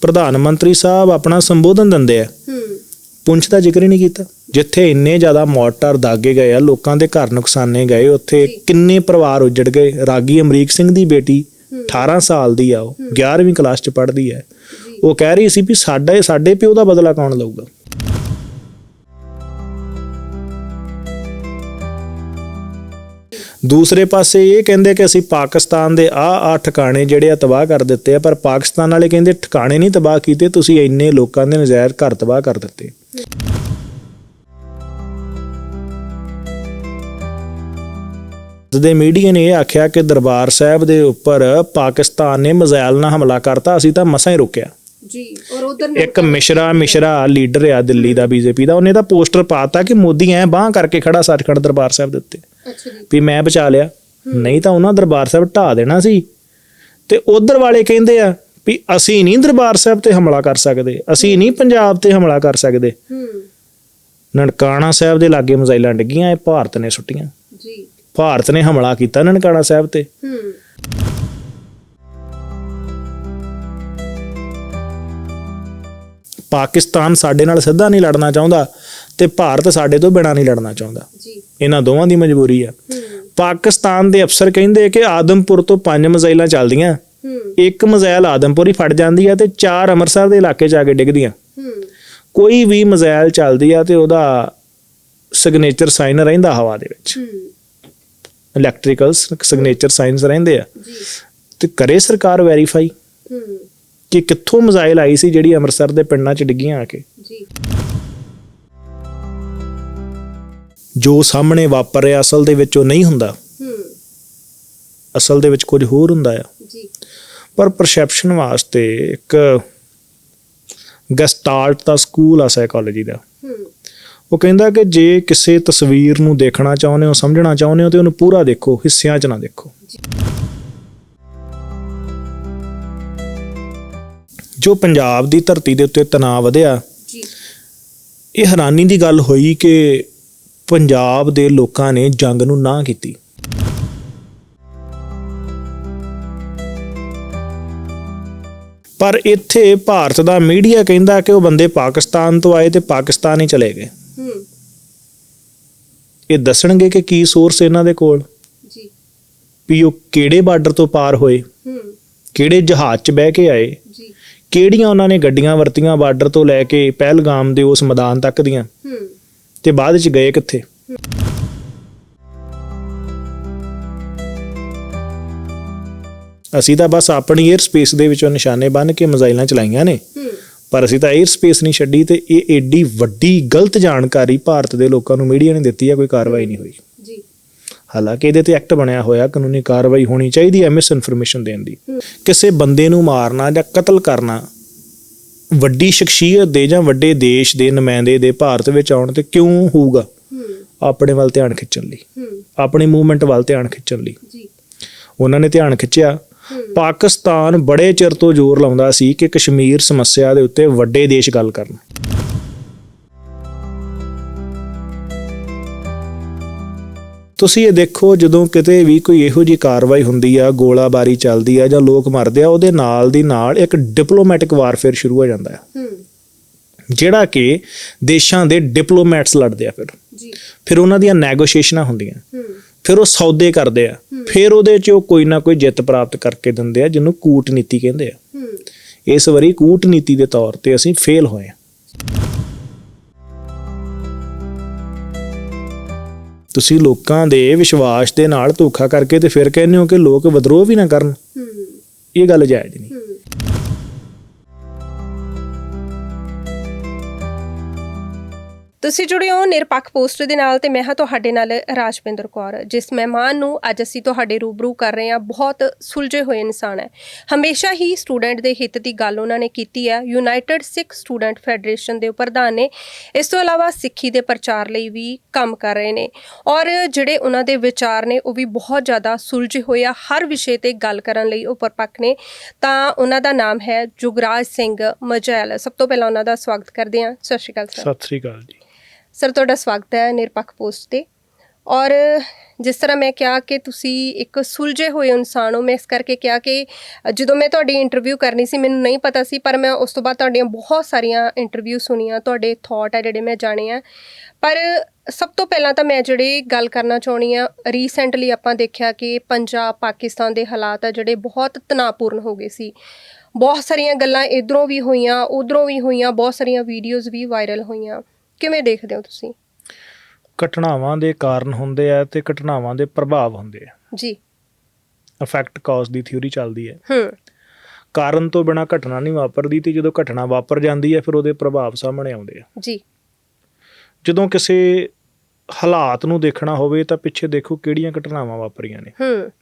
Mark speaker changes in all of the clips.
Speaker 1: ਪ੍ਰਧਾਨ ਮੰਤਰੀ ਸਾਹਿਬ ਆਪਣਾ ਸੰਬੋਧਨ ਦਿੰਦੇ ਆ।
Speaker 2: ਹੂੰ।
Speaker 1: ਪੁੰਛ ਦਾ ਜ਼ਿਕਰ ਹੀ ਨਹੀਂ ਕੀਤਾ। ਜਿੱਥੇ ਇੰਨੇ ਜ਼ਿਆਦਾ ਮੋਰਟਰ ਦਾਗੇ ਗਏ ਆ ਲੋਕਾਂ ਦੇ ਘਰ ਨੁਕਸਾਨੇ ਗਏ ਉੱਥੇ। ਕਿੰਨੇ ਪਰਿਵਾਰ ਉਜੜ ਗਏ। ਰਾਗੀ ਅਮਰੀਕ ਸਿੰਘ ਦੀ ਬੇਟੀ
Speaker 2: ਹੂੰ।
Speaker 1: 18 ਸਾਲ ਦੀ ਆ ਉਹ 11ਵੀਂ ਕਲਾਸ ਚ ਪੜ੍ਹਦੀ ਹੈ। ਉਹ ਕਹਿ ਰਹੀ ਸੀ ਵੀ ਸਾਡਾ ਸਾਡੇ ਪਿਓ ਦਾ ਬਦਲਾ ਕੌਣ ਲਊਗਾ? ਦੂਸਰੇ ਪਾਸੇ ਇਹ ਕਹਿੰਦੇ ਕਿ ਅਸੀਂ ਪਾਕਿਸਤਾਨ ਦੇ ਆ ਆ ਠਿਕਾਣੇ ਜਿਹੜੇ ਆ ਤਬਾਹ ਕਰ ਦਿੱਤੇ ਆ ਪਰ ਪਾਕਿਸਤਾਨ ਵਾਲੇ ਕਹਿੰਦੇ ਠਿਕਾਣੇ ਨਹੀਂ ਤਬਾਹ ਕੀਤੇ ਤੁਸੀਂ ਇੰਨੇ ਲੋਕਾਂ ਦੇ ਨਜ਼ਾਇਰ ਘਰ ਤਬਾਹ ਕਰ ਦਿੱਤੇ। ਦੇ ਮੀਡੀਆ ਨੇ ਇਹ ਆਖਿਆ ਕਿ ਦਰਬਾਰ ਸਾਹਿਬ ਦੇ ਉੱਪਰ ਪਾਕਿਸਤਾਨ ਨੇ ਮਜ਼ਾਇਲ ਨਾਲ ਹਮਲਾ ਕਰਤਾ ਅਸੀਂ ਤਾਂ ਮਸਾਂ ਹੀ ਰੁਕਿਆ।
Speaker 2: ਜੀ ਔਰ ਉਧਰ
Speaker 1: ਇੱਕ ਮਿਸ਼ਰਾ ਮਿਸ਼ਰਾ ਲੀਡਰ ਆ ਦਿੱਲੀ ਦਾ ਬੀਜੇਪੀ ਦਾ ਉਹਨੇ ਤਾਂ ਪੋਸਟਰ ਪਾਤਾ ਕਿ ਮੋਦੀ ਐ ਬਾਹ ਕਰਕੇ ਖੜਾ ਸੱਚਖੰਡ ਦਰਬਾਰ ਸਾਹਿਬ ਦੇ ਉੱਤੇ। ਵੀ ਮੈਂ ਬਚਾ ਲਿਆ। ਨਹੀਂ ਤਾਂ ਉਹਨਾਂ ਦਰਬਾਰ ਸਾਹਿਬ ਢਾ ਦੇਣਾ ਸੀ। ਤੇ ਉਧਰ ਵਾਲੇ ਕਹਿੰਦੇ ਆ ਵੀ ਅਸੀਂ ਨਹੀਂ ਦਰਬਾਰ ਸਾਹਿਬ ਤੇ ਹਮਲਾ ਕਰ ਸਕਦੇ। ਅਸੀਂ ਨਹੀਂ ਪੰਜਾਬ ਤੇ ਹਮਲਾ ਕਰ ਸਕਦੇ। ਨਨਕਾਣਾ ਸਾਹਿਬ ਦੇ ਲਾਗੇ ਮਜ਼ਾਈਲਾਂ ਡਿੱਗੀਆਂ ਇਹ ਭਾਰਤ ਨੇ ਸੁੱਟੀਆਂ।
Speaker 2: ਜੀ।
Speaker 1: ਭਾਰਤ ਨੇ ਹਮਲਾ ਕੀਤਾ ਨਨਕਾਣਾ ਸਾਹਿਬ ਤੇ।
Speaker 2: ਹੂੰ।
Speaker 1: ਪਾਕਿਸਤਾਨ ਸਾਡੇ ਨਾਲ ਸਿੱਧਾ ਨਹੀਂ ਲੜਨਾ ਚਾਹੁੰਦਾ। ਤੇ ਭਾਰਤ ਸਾਡੇ ਤੋਂ ਬਿਨਾਂ ਨਹੀਂ ਲੜਨਾ ਚਾਹੁੰਦਾ।
Speaker 2: ਜੀ।
Speaker 1: ਇਹਨਾਂ ਦੋਵਾਂ ਦੀ ਮਜਬੂਰੀ ਆ। ਪਾਕਿਸਤਾਨ ਦੇ ਅਫਸਰ ਕਹਿੰਦੇ ਕਿ ਆਦਮਪੁਰ ਤੋਂ ਪੰਜ ਮਜ਼ਾਈਲਾਂ ਚੱਲਦੀਆਂ। ਇੱਕ ਮਜ਼ਾਇਲ ਆਦਮਪੁਰ ਹੀ ਫੜ ਜਾਂਦੀ ਆ ਤੇ ਚਾਰ ਅੰਮ੍ਰਿਤਸਰ ਦੇ ਇਲਾਕੇ ਆ ਕੇ ਡਿੱਗਦੀਆਂ। ਕੋਈ ਵੀ ਮਜ਼ਾਇਲ ਚੱਲਦੀ ਆ ਤੇ ਉਹਦਾ ਸਿਗਨੇਚਰ ਸਾਈਨ ਰਹਿੰਦਾ ਹਵਾ ਦੇ ਵਿੱਚ। ਇਲੈਕਟ੍ਰੀਕਲ ਸਿਗਨੇਚਰ ਸਾਈਨਸ ਰਹਿੰਦੇ ਆ।
Speaker 2: ਜੀ।
Speaker 1: ਤੇ ਕਰੇ ਸਰਕਾਰ ਵੈਰੀਫਾਈ ਕਿ ਕਿੱਥੋਂ ਮਜ਼ਾਇਲ ਆਈ ਸੀ ਜਿਹੜੀ ਅੰਮ੍ਰਿਤਸਰ ਦੇ ਪਿੰਡਾਂ 'ਚ ਡਿੱਗੀਆਂ ਆ ਕੇ।
Speaker 2: ਜੀ।
Speaker 1: ਜੋ ਸਾਹਮਣੇ ਵਾਪਰ ਰਿਹਾ ਅਸਲ ਦੇ ਵਿੱਚ ਉਹ ਨਹੀਂ ਹੁੰਦਾ।
Speaker 2: ਹੂੰ।
Speaker 1: ਅਸਲ ਦੇ ਵਿੱਚ ਕੁਝ ਹੋਰ ਹੁੰਦਾ ਆ।
Speaker 2: ਜੀ।
Speaker 1: ਪਰ ਪਰਸੈਪਸ਼ਨ ਵਾਸਤੇ ਇੱਕ ਗਸਟਾਲਟ ਦਾ ਸਕੂਲ ਆ ਸਾਈਕੋਲੋਜੀ ਦਾ।
Speaker 2: ਹੂੰ।
Speaker 1: ਉਹ ਕਹਿੰਦਾ ਕਿ ਜੇ ਕਿਸੇ ਤਸਵੀਰ ਨੂੰ ਦੇਖਣਾ ਚਾਹੁੰਦੇ ਹੋ ਸਮਝਣਾ ਚਾਹੁੰਦੇ ਹੋ ਤੇ ਉਹਨੂੰ ਪੂਰਾ ਦੇਖੋ ਹਿੱਸਿਆਂ 'ਚ ਨਾ ਦੇਖੋ। ਜੋ ਪੰਜਾਬ ਦੀ ਧਰਤੀ ਦੇ ਉੱਤੇ ਤਣਾਅ ਵਧਿਆ
Speaker 2: ਜੀ।
Speaker 1: ਇਹ ਹੈਰਾਨੀ ਦੀ ਗੱਲ ਹੋਈ ਕਿ ਪੰਜਾਬ ਦੇ ਲੋਕਾਂ ਨੇ ਜੰਗ ਨੂੰ ਨਾ ਕੀਤੀ। ਪਰ ਇੱਥੇ ਭਾਰਤ ਦਾ ਮੀਡੀਆ ਕਹਿੰਦਾ ਕਿ ਉਹ ਬੰਦੇ ਪਾਕਿਸਤਾਨ ਤੋਂ ਆਏ ਤੇ ਪਾਕਿਸਤਾਨ ਹੀ ਚਲੇ ਗਏ।
Speaker 2: ਹੂੰ।
Speaker 1: ਇਹ ਦੱਸਣਗੇ ਕਿ ਕੀ ਸੋਰਸ ਇਹਨਾਂ ਦੇ ਕੋਲ?
Speaker 2: ਜੀ।
Speaker 1: ਵੀ ਉਹ ਕਿਹੜੇ ਬਾਰਡਰ ਤੋਂ ਪਾਰ ਹੋਏ?
Speaker 2: ਹੂੰ।
Speaker 1: ਕਿਹੜੇ ਜਹਾਜ਼ 'ਚ ਬਹਿ ਕੇ ਆਏ?
Speaker 2: ਜੀ।
Speaker 1: ਕਿਹੜੀਆਂ ਉਹਨਾਂ ਨੇ ਗੱਡੀਆਂ ਵਰਤੀਆਂ ਬਾਰਡਰ ਤੋਂ ਲੈ ਕੇ ਪਹਿਲਗਾਮ ਦੇ ਉਸ ਮੈਦਾਨ ਤੱਕ ਦੀਆਂ?
Speaker 2: ਹੂੰ।
Speaker 1: ਤੇ ਬਾਅਦ 'ਚ ਗਏ ਕਿੱਥੇ? ਅਸੀਂ ਤਾਂ ਬਸ ਆਪਣੀ 에ਅਰ ਸਪੇਸ ਦੇ ਵਿੱਚੋਂ ਨਿਸ਼ਾਨੇ ਬੰਨ ਕੇ ਮਜ਼ਾਈਲਾਂ ਚਲਾਈਆਂ ਨੇ।
Speaker 2: ਹੂੰ
Speaker 1: ਪਰ ਅਸੀਂ ਤਾਂ 에ਅਰ ਸਪੇਸ ਨਹੀਂ ਛੱਡੀ ਤੇ ਇਹ ਏਡੀ ਵੱਡੀ ਗਲਤ ਜਾਣਕਾਰੀ ਭਾਰਤ ਦੇ ਲੋਕਾਂ ਨੂੰ ਮੀਡੀਆ ਨੇ ਦਿੱਤੀ ਆ ਕੋਈ ਕਾਰਵਾਈ ਨਹੀਂ ਹੋਈ।
Speaker 2: ਜੀ।
Speaker 1: ਹਾਲਾਂਕਿ ਇਹਦੇ ਤੇ ਐਕਟ ਬਣਿਆ ਹੋਇਆ ਕਾਨੂੰਨੀ ਕਾਰਵਾਈ ਹੋਣੀ ਚਾਹੀਦੀ ਹੈ ਮਿਸ ਇਨਫੋਰਮੇਸ਼ਨ ਦੇਣ ਦੀ।
Speaker 2: ਹੂੰ।
Speaker 1: ਕਿਸੇ ਬੰਦੇ ਨੂੰ ਮਾਰਨਾ ਜਾਂ ਕਤਲ ਕਰਨਾ ਵੱਡੀ ਸ਼ਖਸੀਅਤ ਦੇ ਜਾਂ ਵੱਡੇ ਦੇਸ਼ ਦੇ ਨੁਮਾਇੰਦੇ ਦੇ ਭਾਰਤ ਵਿੱਚ ਆਉਣ ਤੇ ਕਿਉਂ ਹੋਊਗਾ? ਆਪਣੇ ਵੱਲ ਧਿਆਨ ਖਿੱਚਣ ਲਈ। ਆਪਣੀ ਮੂਵਮੈਂਟ ਵੱਲ ਧਿਆਨ ਖਿੱਚਣ ਲਈ।
Speaker 2: ਜੀ।
Speaker 1: ਉਹਨਾਂ ਨੇ ਧਿਆਨ ਖਿੱਚਿਆ। ਪਾਕਿਸਤਾਨ ਬੜੇ ਚਿਰ ਤੋਂ ਜ਼ੋਰ ਲਾਉਂਦਾ ਸੀ ਕਿ ਕਸ਼ਮੀਰ ਸਮੱਸਿਆ ਦੇ ਉੱਤੇ ਵੱਡੇ ਦੇਸ਼ ਗੱਲ ਕਰਨ। ਤੁਸੀਂ ਇਹ ਦੇਖੋ ਜਦੋਂ ਕਿਤੇ ਵੀ ਕੋਈ ਇਹੋ ਜੀ ਕਾਰਵਾਈ ਹੁੰਦੀ ਆ ਗੋਲਾਬਾਰੀ ਚੱਲਦੀ ਆ ਜਾਂ ਲੋਕ ਮਰਦੇ ਆ ਉਹਦੇ ਨਾਲ ਦੀ ਨਾਲ ਇੱਕ ਡਿਪਲੋਮੈਟਿਕ ਵਾਰਫੇਅਰ ਸ਼ੁਰੂ ਹੋ ਜਾਂਦਾ ਹੈ
Speaker 2: ਹੂੰ।
Speaker 1: ਜਿਹੜਾ ਕਿ ਦੇਸ਼ਾਂ ਦੇ ਡਿਪਲੋਮੈਟਸ ਲੜਦੇ ਆ ਫਿਰ।
Speaker 2: ਜੀ।
Speaker 1: ਫਿਰ ਉਹਨਾਂ ਦੀਆਂ ਨੈਗੋਸ਼ੀਏਸ਼ਨਾਂ ਹੁੰਦੀਆਂ।
Speaker 2: ਹੂੰ।
Speaker 1: ਫਿਰ ਉਹ ਸੌਦੇ ਕਰਦੇ ਆ। ਫਿਰ ਉਹਦੇ 'ਚ ਉਹ ਕੋਈ ਨਾ ਕੋਈ ਜਿੱਤ ਪ੍ਰਾਪਤ ਕਰਕੇ ਦਿੰਦੇ ਆ ਜਿਹਨੂੰ ਕੂਟਨੀਤੀ ਕਹਿੰਦੇ ਆ। ਇਸ ਵਾਰੀ ਕੂਟਨੀਤੀ ਦੇ ਤੌਰ ਤੇ ਅਸੀਂ ਫੇਲ ਹੋਏ ਹਾਂ ਤੁਸੀਂ ਲੋਕਾਂ ਦੇ ਵਿਸ਼ਵਾਸ ਦੇ ਨਾਲ ਧੋਖਾ ਕਰਕੇ ਤੇ ਫਿਰ ਕਹਿੰਦੇ ਹੋ ਕਿ ਲੋਕ ਵਿਦਰੋਹ ਵੀ ਨਾ ਕਰਨ। ਇਹ ਗੱਲ ਜਾਇਜ਼ ਨਹੀਂ।
Speaker 2: ਤੁਸੀਂ ਜੁੜੇ ਹੋ ਨਿਰਪੱਖ ਪੋਸਟ ਦੇ ਨਾਲ ਤੇ ਮੈਂ ਹਾਂ ਤੁਹਾਡੇ ਨਾਲ ਰਾਜਪਿੰਦਰ ਕੌਰ, ਜਿਸ ਮਹਿਮਾਨ ਨੂੰ ਅੱਜ ਅਸੀਂ ਤੁਹਾਡੇ ਰੂਬਰੂ ਕਰ ਰਹੇ ਹਾਂ, ਬਹੁਤ ਸੁਲਝੇ ਹੋਏ ਇਨਸਾਨ ਹੈ। ਹਮੇਸ਼ਾ ਹੀ ਸਟੂਡੈਂਟ ਦੇ ਹਿੱਤ ਦੀ ਗੱਲ ਉਹਨਾਂ ਨੇ ਕੀਤੀ ਹੈ। ਯੂਨਾਈਟਿਡ ਸਿੱਖ ਸਟੂਡੈਂਟ ਫੈਡਰੇਸ਼ਨ ਦੇ ਪ੍ਰਧਾਨ ਨੇ ਇਸ ਤੋਂ ਇਲਾਵਾ ਸਿੱਖੀ ਦੇ ਪ੍ਰਚਾਰ ਲਈ ਵੀ ਕੰਮ ਕਰ ਰਹੇ ਨੇ ਔਰ ਜਿਹੜੇ ਉਹਨਾਂ ਦੇ ਵਿਚਾਰ ਨੇ ਉਹ ਵੀ ਬਹੁਤ ਜ਼ਿਆਦਾ ਸੁਲਝੇ ਹੋਏ ਆ। ਹਰ ਵਿਸ਼ੇ ਤੇ ਗੱਲ ਕਰਨ ਲਈ ਉਹ ਪਰਪੱਕ ਨੇ। ਤਾਂ ਉਹਨਾਂ ਦਾ ਨਾਮ ਹੈ ਜੁਗਰਾਜ ਸਿੰਘ ਮਜੈਲ। ਸਭ ਤੋਂ ਪਹਿਲਾਂ ਉਹਨਾਂ ਦਾ ਸਵਾਗਤ ਕਰਦੇ ਹਾਂ। ਸਤਿ ਸ਼੍ਰੀ ਅਕਾਲ, ਸਰ।
Speaker 1: ਸਤਿ ਸ੍ਰੀ ਅਕਾਲ ਜੀ।
Speaker 2: ਸਰ, ਤੁਹਾਡਾ ਸਵਾਗਤ ਹੈ ਨਿਰਪੱਖ ਪੋਸਟ ਤੇ। ਔਰ ਜਿਸ ਤਰ੍ਹਾਂ ਮੈਂ ਕਿਹਾ ਕਿ ਤੁਸੀਂ ਇੱਕ ਸੁਲਝੇ ਹੋਏ ਇਨਸਾਨ ਹੋ, ਮੈਂ ਇਸ ਕਰਕੇ ਕਿਹਾ ਕਿ ਜਦੋਂ ਮੈਂ ਤੁਹਾਡੀ ਇੰਟਰਵਿਊ ਕਰਨੀ ਸੀ, ਮੈਨੂੰ ਨਹੀਂ ਪਤਾ ਸੀ, ਪਰ ਮੈਂ ਉਸ ਤੋਂ ਬਾਅਦ ਤੁਹਾਡੀਆਂ ਬਹੁਤ ਸਾਰੀਆਂ ਇੰਟਰਵਿਊ ਸੁਣੀਆਂ, ਤੁਹਾਡੇ ਥਾਟ ਆ ਜਿਹੜੇ ਮੈਂ ਜਾਣੇ ਆ। ਪਰ ਸਭ ਤੋਂ ਪਹਿਲਾਂ ਤਾਂ ਮੈਂ ਜਿਹੜੀ ਗੱਲ ਕਰਨਾ ਚਾਹਣੀ ਆ ਰੀਸੈਂਟਲੀ ਆਪਾਂ ਦੇਖਿਆ ਕਿ ਪੰਜਾਬ, ਪਾਕਿਸਤਾਨ ਦੇ ਹਾਲਾਤ ਆ ਜਿਹੜੇ ਬਹੁਤ ਤਣਾਅਪੂਰਨ ਹੋ ਗਏ ਸੀ। ਬਹੁਤ ਸਾਰੀਆਂ ਗੱਲਾਂ ਇਧਰੋਂ ਵੀ ਹੋਈਆਂ, ਉਧਰੋਂ ਵੀ ਹੋਈਆਂ, ਬਹੁਤ ਸਾਰੀਆਂ ਵੀਡੀਓਜ਼ ਵੀ ਵਾਇਰਲ ਹੋਈਆਂ। ਕਿਵੇਂ ਦੇਖਦੇ ਹੋ ਤੁਸੀਂ?
Speaker 1: ਘਟਨਾਵਾਂ ਦੇ ਕਾਰਨ ਹੁੰਦੇ ਆ ਤੇ ਘਟਨਾਵਾਂ ਦੇ ਪ੍ਰਭਾਵ ਹੁੰਦੇ ਆ।
Speaker 2: ਜੀ।
Speaker 1: ਇਫੈਕਟ ਕਾਜ਼ ਦੀ ਥਿਊਰੀ ਚੱਲਦੀ ਹੈ।
Speaker 2: ਹੂੰ।
Speaker 1: ਕਾਰਨ ਤੋਂ ਬਿਨਾ ਘਟਨਾ ਨਹੀਂ ਵਾਪਰਦੀ ਤੇ ਜਦੋਂ ਘਟਨਾ ਵਾਪਰ ਜਾਂਦੀ ਹੈ ਫਿਰ ਉਹਦੇ ਪ੍ਰਭਾਵ ਸਾਹਮਣੇ ਆਉਂਦੇ ਆ।
Speaker 2: ਜੀ।
Speaker 1: ਜਦੋਂ ਕਿਸੇ ਹਾਲਾਤ ਨੂੰ ਦੇਖਣਾ ਹੋਵੇ ਤਾਂ ਪਿੱਛੇ ਦੇਖੋ ਕਿਹੜੀਆਂ ਘਟਨਾਵਾਂ ਵਾਪਰੀਆਂ ਨੇ।
Speaker 2: ਹੂੰ।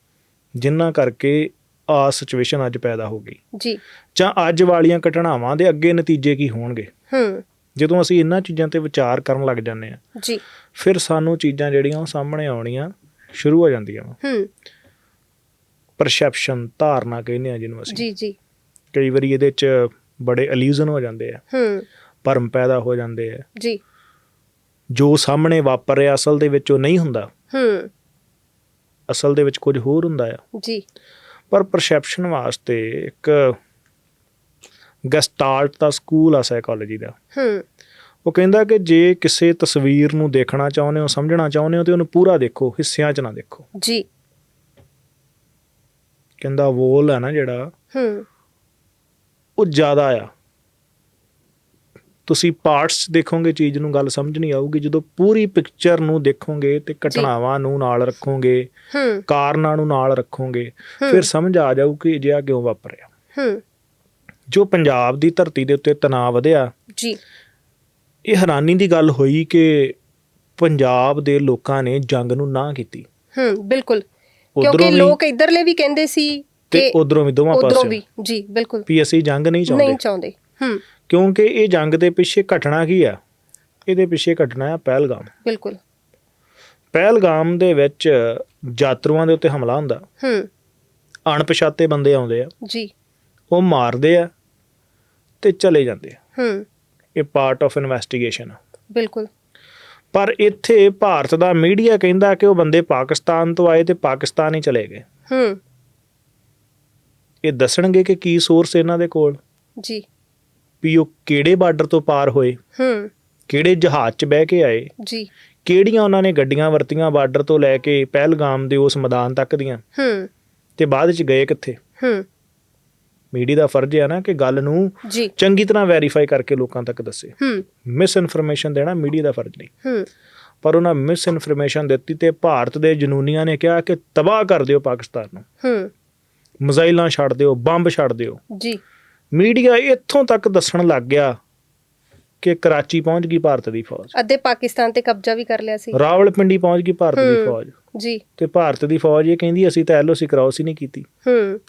Speaker 1: ਜਿਨ੍ਹਾਂ ਕਰਕੇ ਆ ਸਿਚੁਏਸ਼ਨ ਅੱਜ ਪੈਦਾ ਹੋ ਗਈ।
Speaker 2: ਜੀ।
Speaker 1: ਜਾਂ ਅੱਜ ਵਾਲੀਆਂ ਘਟਨਾਵਾਂ ਦੇ ਅੱਗੇ ਨਤੀਜੇ ਕੀ ਹੋਣਗੇ?
Speaker 2: ਹੂੰ।
Speaker 1: ਜਦੋਂ ਅਸੀਂ ਇਹਨਾਂ ਚੀਜ਼ਾਂ ਤੇ ਵਿਚਾਰ ਕਰਨ ਲੱਗ ਜਾਂਦੇ ਆ
Speaker 2: ਜੀ।
Speaker 1: ਫਿਰ ਸਾਨੂੰ ਚੀਜ਼ਾਂ ਜਿਹੜੀਆਂ ਉਹ ਸਾਹਮਣੇ ਆਉਣੀਆਂ ਸ਼ੁਰੂ ਹੋ ਜਾਂਦੀਆਂ ਵਾ।
Speaker 2: ਹੂੰ।
Speaker 1: ਪਰਸੈਪਸ਼ਨ ਧਾਰਨਾ ਕਹਿੰਦੇ ਆ ਜਿਹਨੂੰ ਅਸੀਂ।
Speaker 2: ਜੀ ਜੀ।
Speaker 1: ਕਈ ਵਾਰੀ ਇਹਦੇ ਚ ਬੜੇ ਇਲੂਜ਼ਨ ਹੋ ਜਾਂਦੇ ਆ।
Speaker 2: ਹੂੰ।
Speaker 1: ਭਰਮ ਪੈਦਾ ਹੋ ਜਾਂਦੇ ਆ।
Speaker 2: ਜੀ।
Speaker 1: ਜੋ ਸਾਹਮਣੇ ਵਾਪਰ ਰਿਹਾ ਅਸਲ ਦੇ ਵਿੱਚ ਉਹ ਨਹੀਂ ਹੁੰਦਾ।
Speaker 2: ਹੂੰ।
Speaker 1: ਅਸਲ ਦੇ ਵਿੱਚ ਕੁਝ ਹੋਰ ਹੁੰਦਾ ਆ।
Speaker 2: ਜੀ।
Speaker 1: ਪਰ ਪਰਸੈਪਸ਼ਨ ਵਾਸਤੇ ਇੱਕ ਗਸਟਾਲਟ ਦਾ ਸਕੂਲ ਆ ਸਾਈਕੋਲੋਜੀ ਦਾ।
Speaker 2: ਹੂੰ।
Speaker 1: ਉਹ ਕਹਿੰਦਾ ਕਿ ਜੇ ਕਿਸੇ ਤਸਵੀਰ ਨੂੰ ਦੇਖਣਾ ਚਾਹੁੰਦੇ ਹੋ ਸਮਝਣਾ ਚਾਹੁੰਦੇ ਹੋ ਤੇ ਉਹਨੂੰ ਪੂਰਾ ਦੇਖੋ ਹਿੱਸਿਆਂ 'ਚ ਨਾ ਦੇਖੋ।
Speaker 2: ਜੀ।
Speaker 1: ਕਹਿੰਦਾ ਵੋਲ ਹੈ ਨਾ ਜਿਹੜਾ
Speaker 2: ਹੂੰ।
Speaker 1: ਉਹ ਜ਼ਿਆਦਾ ਆ। ਤੁਸੀਂ ਪਾਰਟਸ ਦੇਖੋਗੇ ਚੀਜ਼ ਨੂੰ ਗੱਲ ਸਮਝ ਨਹੀਂ ਆਊਗੀ। ਜਦੋਂ ਪੂਰੀ ਪਿਕਚਰ ਨੂੰ ਦੇਖੋਗੇ ਤੇ ਘਟਨਾਵਾਂ ਨੂੰ ਨਾਲ ਰੱਖੋਗੇ
Speaker 2: ਹੂੰ।
Speaker 1: ਕਾਰਨਾਂ ਨੂੰ ਨਾਲ ਰੱਖੋਗੇ। ਫਿਰ ਸਮਝ ਆ ਜਾਊ ਕਿ ਅਜਿਹਾ ਕਿਉਂ ਵਾਪਰਿਆ।
Speaker 2: ਹੂੰ।
Speaker 1: ਜੋ ਪੰਜਾਬ ਦੀ ਧਰਤੀ ਦੇ ਉੱਤੇ ਤਣਾਅ ਵਧਿਆ
Speaker 2: ਜੀ।
Speaker 1: ਇਹ ਹੈਰਾਨੀ ਦੀ ਗੱਲ ਹੋਈ ਕਿ ਪੰਜਾਬ ਦੇ ਲੋਕਾਂ ਨੇ ਜੰਗ ਨੂੰ ਨਾ ਕੀਤੀ।
Speaker 2: ਹੂੰ ਬਿਲਕੁਲ।
Speaker 1: ਉਧਰੋਂ
Speaker 2: ਕਿਉਂਕਿ ਲੋਕ ਇਧਰਲੇ ਵੀ ਕਹਿੰਦੇ ਸੀ
Speaker 1: ਤੇ
Speaker 2: ਕਿ
Speaker 1: ਉਧਰੋਂ ਵੀ ਦੋਵਾਂ
Speaker 2: ਉਧਰੋਂ
Speaker 1: ਪਾਸਿਓਂ।
Speaker 2: ਵੀ ਜੀ ਬਿਲਕੁਲ।
Speaker 1: ਵੀ ਅਸੀਂ ਜੰਗ ਨਹੀਂ ਚਾਹੁੰਦੇ।
Speaker 2: ਨਹੀਂ ਚਾਹੁੰਦੇ ਹੂੰ।
Speaker 1: ਕਿਉਂਕਿ ਇਹ ਜੰਗ ਦੇ ਪਿੱਛੇ ਘਟਨਾ ਕੀ ਆ? ਇਹਦੇ ਪਿੱਛੇ ਘਟਨਾ ਆ ਪਹਿਲਗਾਮ।
Speaker 2: ਬਿਲਕੁਲ।
Speaker 1: ਪਹਿਲਗਾਮ ਦੇ ਵਿੱਚ ਯਾਤਰੂਆਂ ਦੇ ਉੱਤੇ ਹਮਲਾ ਹੁੰਦਾ।
Speaker 2: ਹੂੰ।
Speaker 1: ਅਣਪਛਾਤੇ ਬੰਦੇ ਆਉਂਦੇ ਆ।
Speaker 2: ਜੀ।
Speaker 1: ਉਹ ਮਾਰਦੇ ਆ। ਤੇ ਚਲੇ ਜਾਂਦੇ ਆ।
Speaker 2: ਹੂੰ।
Speaker 1: ਇਹ ਪਾਰਟ ਆਫ ਇਨਵੈਸਟੀਗੇਸ਼ਨ ਆ।
Speaker 2: ਬਿਲਕੁਲ।
Speaker 1: ਪਰ ਇੱਥੇ ਭਾਰਤ ਦਾ ਮੀਡੀਆ ਕਹਿੰਦਾ ਕਿ ਉਹ ਬੰਦੇ ਪਾਕਿਸਤਾਨ ਤੋਂ ਆਏ ਤੇ ਪਾਕਿਸਤਾਨ ਹੀ ਚਲੇ ਗਏ।
Speaker 2: ਹੂੰ।
Speaker 1: ਇਹ ਦੱਸਣਗੇ ਕਿ ਕੀ ਸੋਰਸ ਇਹਨਾਂ ਦੇ ਕੋਲ?
Speaker 2: ਜੀ।
Speaker 1: ਵੀ ਉਹ ਕਿਹੜੇ ਬਾਰਡਰ ਤੋਂ ਪਾਰ ਹੋਏ?
Speaker 2: ਹੂੰ।
Speaker 1: ਕਿਹੜੇ ਜਹਾਜ਼ 'ਚ ਬਹਿ ਕੇ ਆਏ?
Speaker 2: ਜੀ।
Speaker 1: ਕਿਹੜੀਆਂ ਉਹਨਾਂ ਨੇ ਗੱਡੀਆਂ ਵਰਤੀਆਂ ਬਾਰਡਰ ਤੋਂ ਲੈ ਕੇ ਪਹਿਲਗਾਮ ਦੇ ਉਸ ਮੈਦਾਨ ਤੱਕ ਦੀਆਂ?
Speaker 2: ਹੂੰ।
Speaker 1: ਤੇ ਬਾਅਦ ਵਿੱਚ ਗਏ ਕਿੱਥੇ?
Speaker 2: ਹੂੰ।
Speaker 1: ਮੀਡੀਆ ਦਾ ਫਰਜ਼ ਹੈ ਨਾ ਕਿ ਗੱਲ ਨੂੰ ਚੰਗੀ ਤਰ੍ਹਾਂ ਵੈਰੀਫਾਈ ਕਰਕੇ ਲੋਕਾਂ ਤੱਕ ਦੱਸੇ। ਮਿਸ ਇਨਫੋਰਮੇਸ਼ਨ ਦੇਣਾ ਮੀਡੀਆ ਦਾ ਫਰਜ਼ ਨਹੀਂ। ਪਰ ਉਹਨਾਂ ਮਿਸ ਇਨਫੋਰਮੇਸ਼ਨ ਦਿੱਤੀ ਤੇ ਭਾਰਤ ਦੇ ਜਨੂਨੀਆਂ ਨੇ ਕਿਹਾ ਕਿ ਤਬਾਹ ਕਰ ਦਿਓ ਪਾਕਿਸਤਾਨ ਨੂੰ।
Speaker 2: ਹੂੰ।
Speaker 1: ਮਿਜ਼ਾਈਲਾਂ ਛੱਡ ਦਿਓ ਬੰਬ ਛੱਡ ਦਿਓ।
Speaker 2: ਜੀ।
Speaker 1: ਮੀਡੀਆ ਇੱਥੋਂ ਤੱਕ ਦੱਸਣ ਲੱਗ ਗਿਆ ਕਿ ਕਰਾਚੀ ਪਹੁੰਚ ਗਈ ਭਾਰਤ ਦੀ ਫੌਜ।
Speaker 2: ਅੱਧੇ ਪਾਕਿਸਤਾਨ ਤੇ ਕਬਜ਼ਾ ਵੀ ਕਰ ਲਿਆ ਸੀ।
Speaker 1: ਰਾਵਲਪਿੰਡੀ ਪਹੁੰਚ ਗਈ ਭਾਰਤ ਦੀ। ਫੌਜ।
Speaker 2: ਜੀ।
Speaker 1: ਤੇ ਭਾਰਤ ਦੀ ਫੌਜ ਇਹ ਕਹਿੰਦੀ ਅਸੀਂ ਤਾਂ ਐਲਓਸੀ ਕ੍ਰਾਸ ਹੀ ਨਹੀਂ ਕੀਤੀ।
Speaker 2: ਹੂੰ।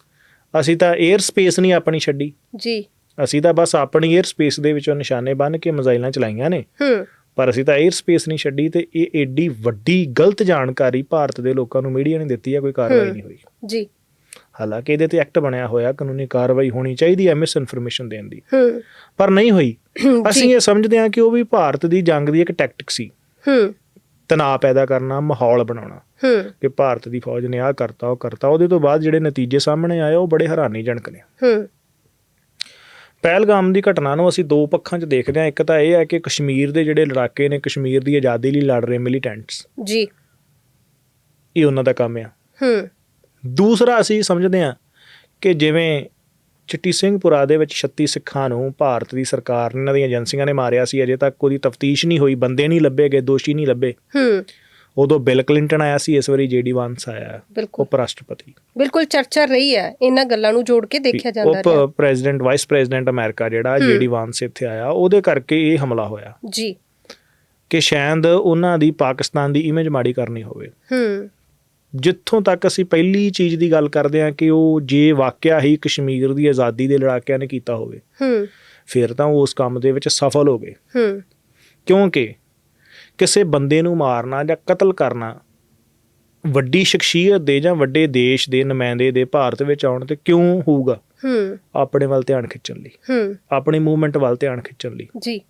Speaker 1: ਅਸੀਂ ਤਾਂ 에ਅਰ ਸਪੇਸ ਨਹੀਂ ਆਪਣੀ ਛੱਡੀ।
Speaker 2: ਜੀ।
Speaker 1: ਅਸੀਂ ਤਾਂ ਬਸ ਆਪਣੀ 에ਅਰ ਸਪੇਸ ਦੇ ਵਿੱਚੋਂ ਨਿਸ਼ਾਨੇ ਬੰਨ ਕੇ ਮਿਜ਼ਾਈਲਾਂ ਚਲਾਈਆਂ ਨੇ।
Speaker 2: ਹੂੰ।
Speaker 1: ਪਰ ਅਸੀਂ ਤਾਂ 에ਅਰ ਸਪੇਸ ਨਹੀਂ ਛੱਡੀ ਤੇ ਇਹ ਏਡੀ ਵੱਡੀ ਗਲਤ ਜਾਣਕਾਰੀ ਭਾਰਤ ਦੇ ਲੋਕਾਂ ਨੂੰ ਮੀਡੀਆ ਨੇ ਦਿੱਤੀ ਹੈ ਕੋਈ ਕਾਰਵਾਈ ਨਹੀਂ ਹੋਈ।
Speaker 2: ਜੀ।
Speaker 1: ਹਾਲਾਂਕਿ ਇਹਦੇ ਤੇ ਐਕਟ ਬਣਿਆ ਹੋਇਆ ਕਾਨੂੰਨੀ ਕਾਰਵਾਈ ਹੋਣੀ ਚਾਹੀਦੀ ਹੈ ਮਿਸ ਇਨਫੋਰਮੇਸ਼ਨ ਦੇਣ ਦੀ। ਪਰ ਨਹੀਂ ਹੋਈ। ਅਸੀਂ ਇਹ ਸਮਝਦੇ ਹਾਂ ਕਿ ਉਹ ਵੀ ਭਾਰਤ ਦੀ ਜੰਗ ਦੀ ਇੱਕ ਟੈਕਟਿਕ ਸੀ।
Speaker 2: ਹੂੰ।
Speaker 1: ਤਣਾਅ ਪੈਦਾ ਕਰਨਾ ਮਾਹੌਲ ਬਣਾਉਣਾ
Speaker 2: ਹੂੰ।
Speaker 1: ਕਿ ਭਾਰਤ ਦੀ ਫੌਜ ਨੇ ਆਹ ਕਰਤਾ ਉਹ ਕਰਤਾ। ਉਹਦੇ ਤੋਂ ਬਾਅਦ ਜਿਹੜੇ ਨਤੀਜੇ ਸਾਹਮਣੇ ਆਏ ਉਹ ਬੜੇ ਹੈਰਾਨੀਜਨਕ ਨੇ।
Speaker 2: ਹੂੰ।
Speaker 1: ਪਹਿਲਗਾਮ ਦੀ ਘਟਨਾ ਨੂੰ ਅਸੀਂ ਦੋ ਪੱਖਾਂ 'ਚ ਦੇਖਦੇ ਹਾਂ। ਇੱਕ ਤਾਂ ਇਹ ਹੈ ਕਿ ਕਸ਼ਮੀਰ ਦੇ ਜਿਹੜੇ ਲੜਾਕੇ ਨੇ ਕਸ਼ਮੀਰ ਦੀ ਆਜ਼ਾਦੀ ਲਈ ਲੜ ਰਹੇ ਮਿਲੀਟੈਂਟਸ
Speaker 2: ਜੀ।
Speaker 1: ਇਹ ਉਹਨਾਂ ਦਾ ਕੰਮ ਆ।
Speaker 2: ਹੂੰ।
Speaker 1: ਦੂਸਰਾ ਅਸੀਂ ਸਮਝਦੇ ਹਾਂ ਕਿ ਜਿਵੇਂ ਚਿੱਟੀ ਸਿੰਘਪੁਰਾ ਦੇ ਵਿੱਚ 36 ਸਿੱਖਾਂ ਨੂੰ ਭਾਰਤ ਦੀ ਸਰਕਾਰ ਨੇ ਇਹਨਾਂ ਦੀਆਂ ਏਜੰਸੀਆਂ ਨੇ ਮਾਰਿਆ ਸੀ ਅਜੇ ਤੱਕ ਉਹਦੀ ਤਫਤੀਸ਼ ਨਹੀਂ ਹੋਈ ਬੰਦੇ ਨਹੀਂ ਲੱਭੇ ਗਏ ਦੋਸ਼ੀ ਨਹੀਂ ਲੱਭੇ।
Speaker 2: ਹੂੰ।
Speaker 1: ਉਦੋਂ ਬਿਲ ਕਲਿੰਟਨ ਆਇਆ ਸੀ ਇਸ ਵਾਰੀ ਜੇਡੀ ਵਾਂਸ ਆਇਆ ਉਪ ਰਾਸ਼ਟਰਪਤੀ
Speaker 2: ਬਿਲਕੁਲ ਚਰਚਾ ਰਹੀ ਹੈ ਇਹਨਾਂ ਗੱਲਾਂ ਨੂੰ ਜੋੜ ਕੇ ਦੇਖਿਆ ਜਾਂਦਾ ਰਿਹਾ।
Speaker 1: ਉਪ ਪ੍ਰੈਜ਼ੀਡੈਂਟ ਵਾਈਸ ਪ੍ਰੈਜ਼ੀਡੈਂਟ ਅਮਰੀਕਾ ਜਿਹੜਾ। ਜੇਡੀ ਵਾਂਸ ਇੱਥੇ ਆਇਆ ਉਹਦੇ ਕਰਕੇ ਇਹ ਹਮਲਾ ਹੋਇਆ
Speaker 2: ਜੀ।
Speaker 1: ਕਿ ਸ਼ਾਇਦ ਉਹਨਾਂ ਦੀ ਪਾਕਿਸਤਾਨ ਦੀ ਇਮੇਜ ਮਾੜੀ ਕਰਨੀ ਹੋਵੇ।
Speaker 2: ਹੂੰ।
Speaker 1: ਜਿੱਥੋਂ ਤੱਕ ਅਸੀਂ ਪਹਿਲੀ ਚੀਜ਼ ਦੀ ਗੱਲ ਕਰਦੇ ਹਾਂ ਕਿ ਉਹ ਜੇ ਵਾਕਿਆ ਹੀ ਕਸ਼ਮੀਰ ਦੀ ਆਜ਼ਾਦੀ ਦੇ ਲੜਾਕਿਆਂ ਨੇ ਕੀਤਾ ਹੋਵੇ
Speaker 2: ਹੂੰ।
Speaker 1: ਫਿਰ ਤਾਂ ਉਹ ਉਸ ਕੰਮ ਦੇ ਵਿੱਚ ਸਫਲ ਹੋ ਗਏ।
Speaker 2: ਹੂੰ।
Speaker 1: ਕਿਉਂਕਿ ਕਿਸੇ ਬੰਦੇ ਨੂੰ ਮਾਰਨਾ ਜਾਂ ਕਤਲ ਕਰਨਾ ਵੱਡੀ ਸ਼ਖਸੀਅਤ ਦੇ ਜਾਂ ਵੱਡੇ ਦੇਸ਼ ਦੇ ਨੁਮਾਇੰਦੇ ਦੇ ਭਾਰਤ ਵਿੱਚ ਆਉਣ ਤੇ ਕਿਉਂ ਹੋਊਗਾ?
Speaker 2: ਹੂੰ।
Speaker 1: ਆਪਣੇ ਵੱਲ ਧਿਆਨ ਖਿੱਚਣ ਲਈ।
Speaker 2: ਹੂੰ।
Speaker 1: ਆਪਣੀ ਮੂਵਮੈਂਟ ਵੱਲ ਧਿਆਨ ਖਿੱਚਣ ਲਈ।
Speaker 2: ਜੀ।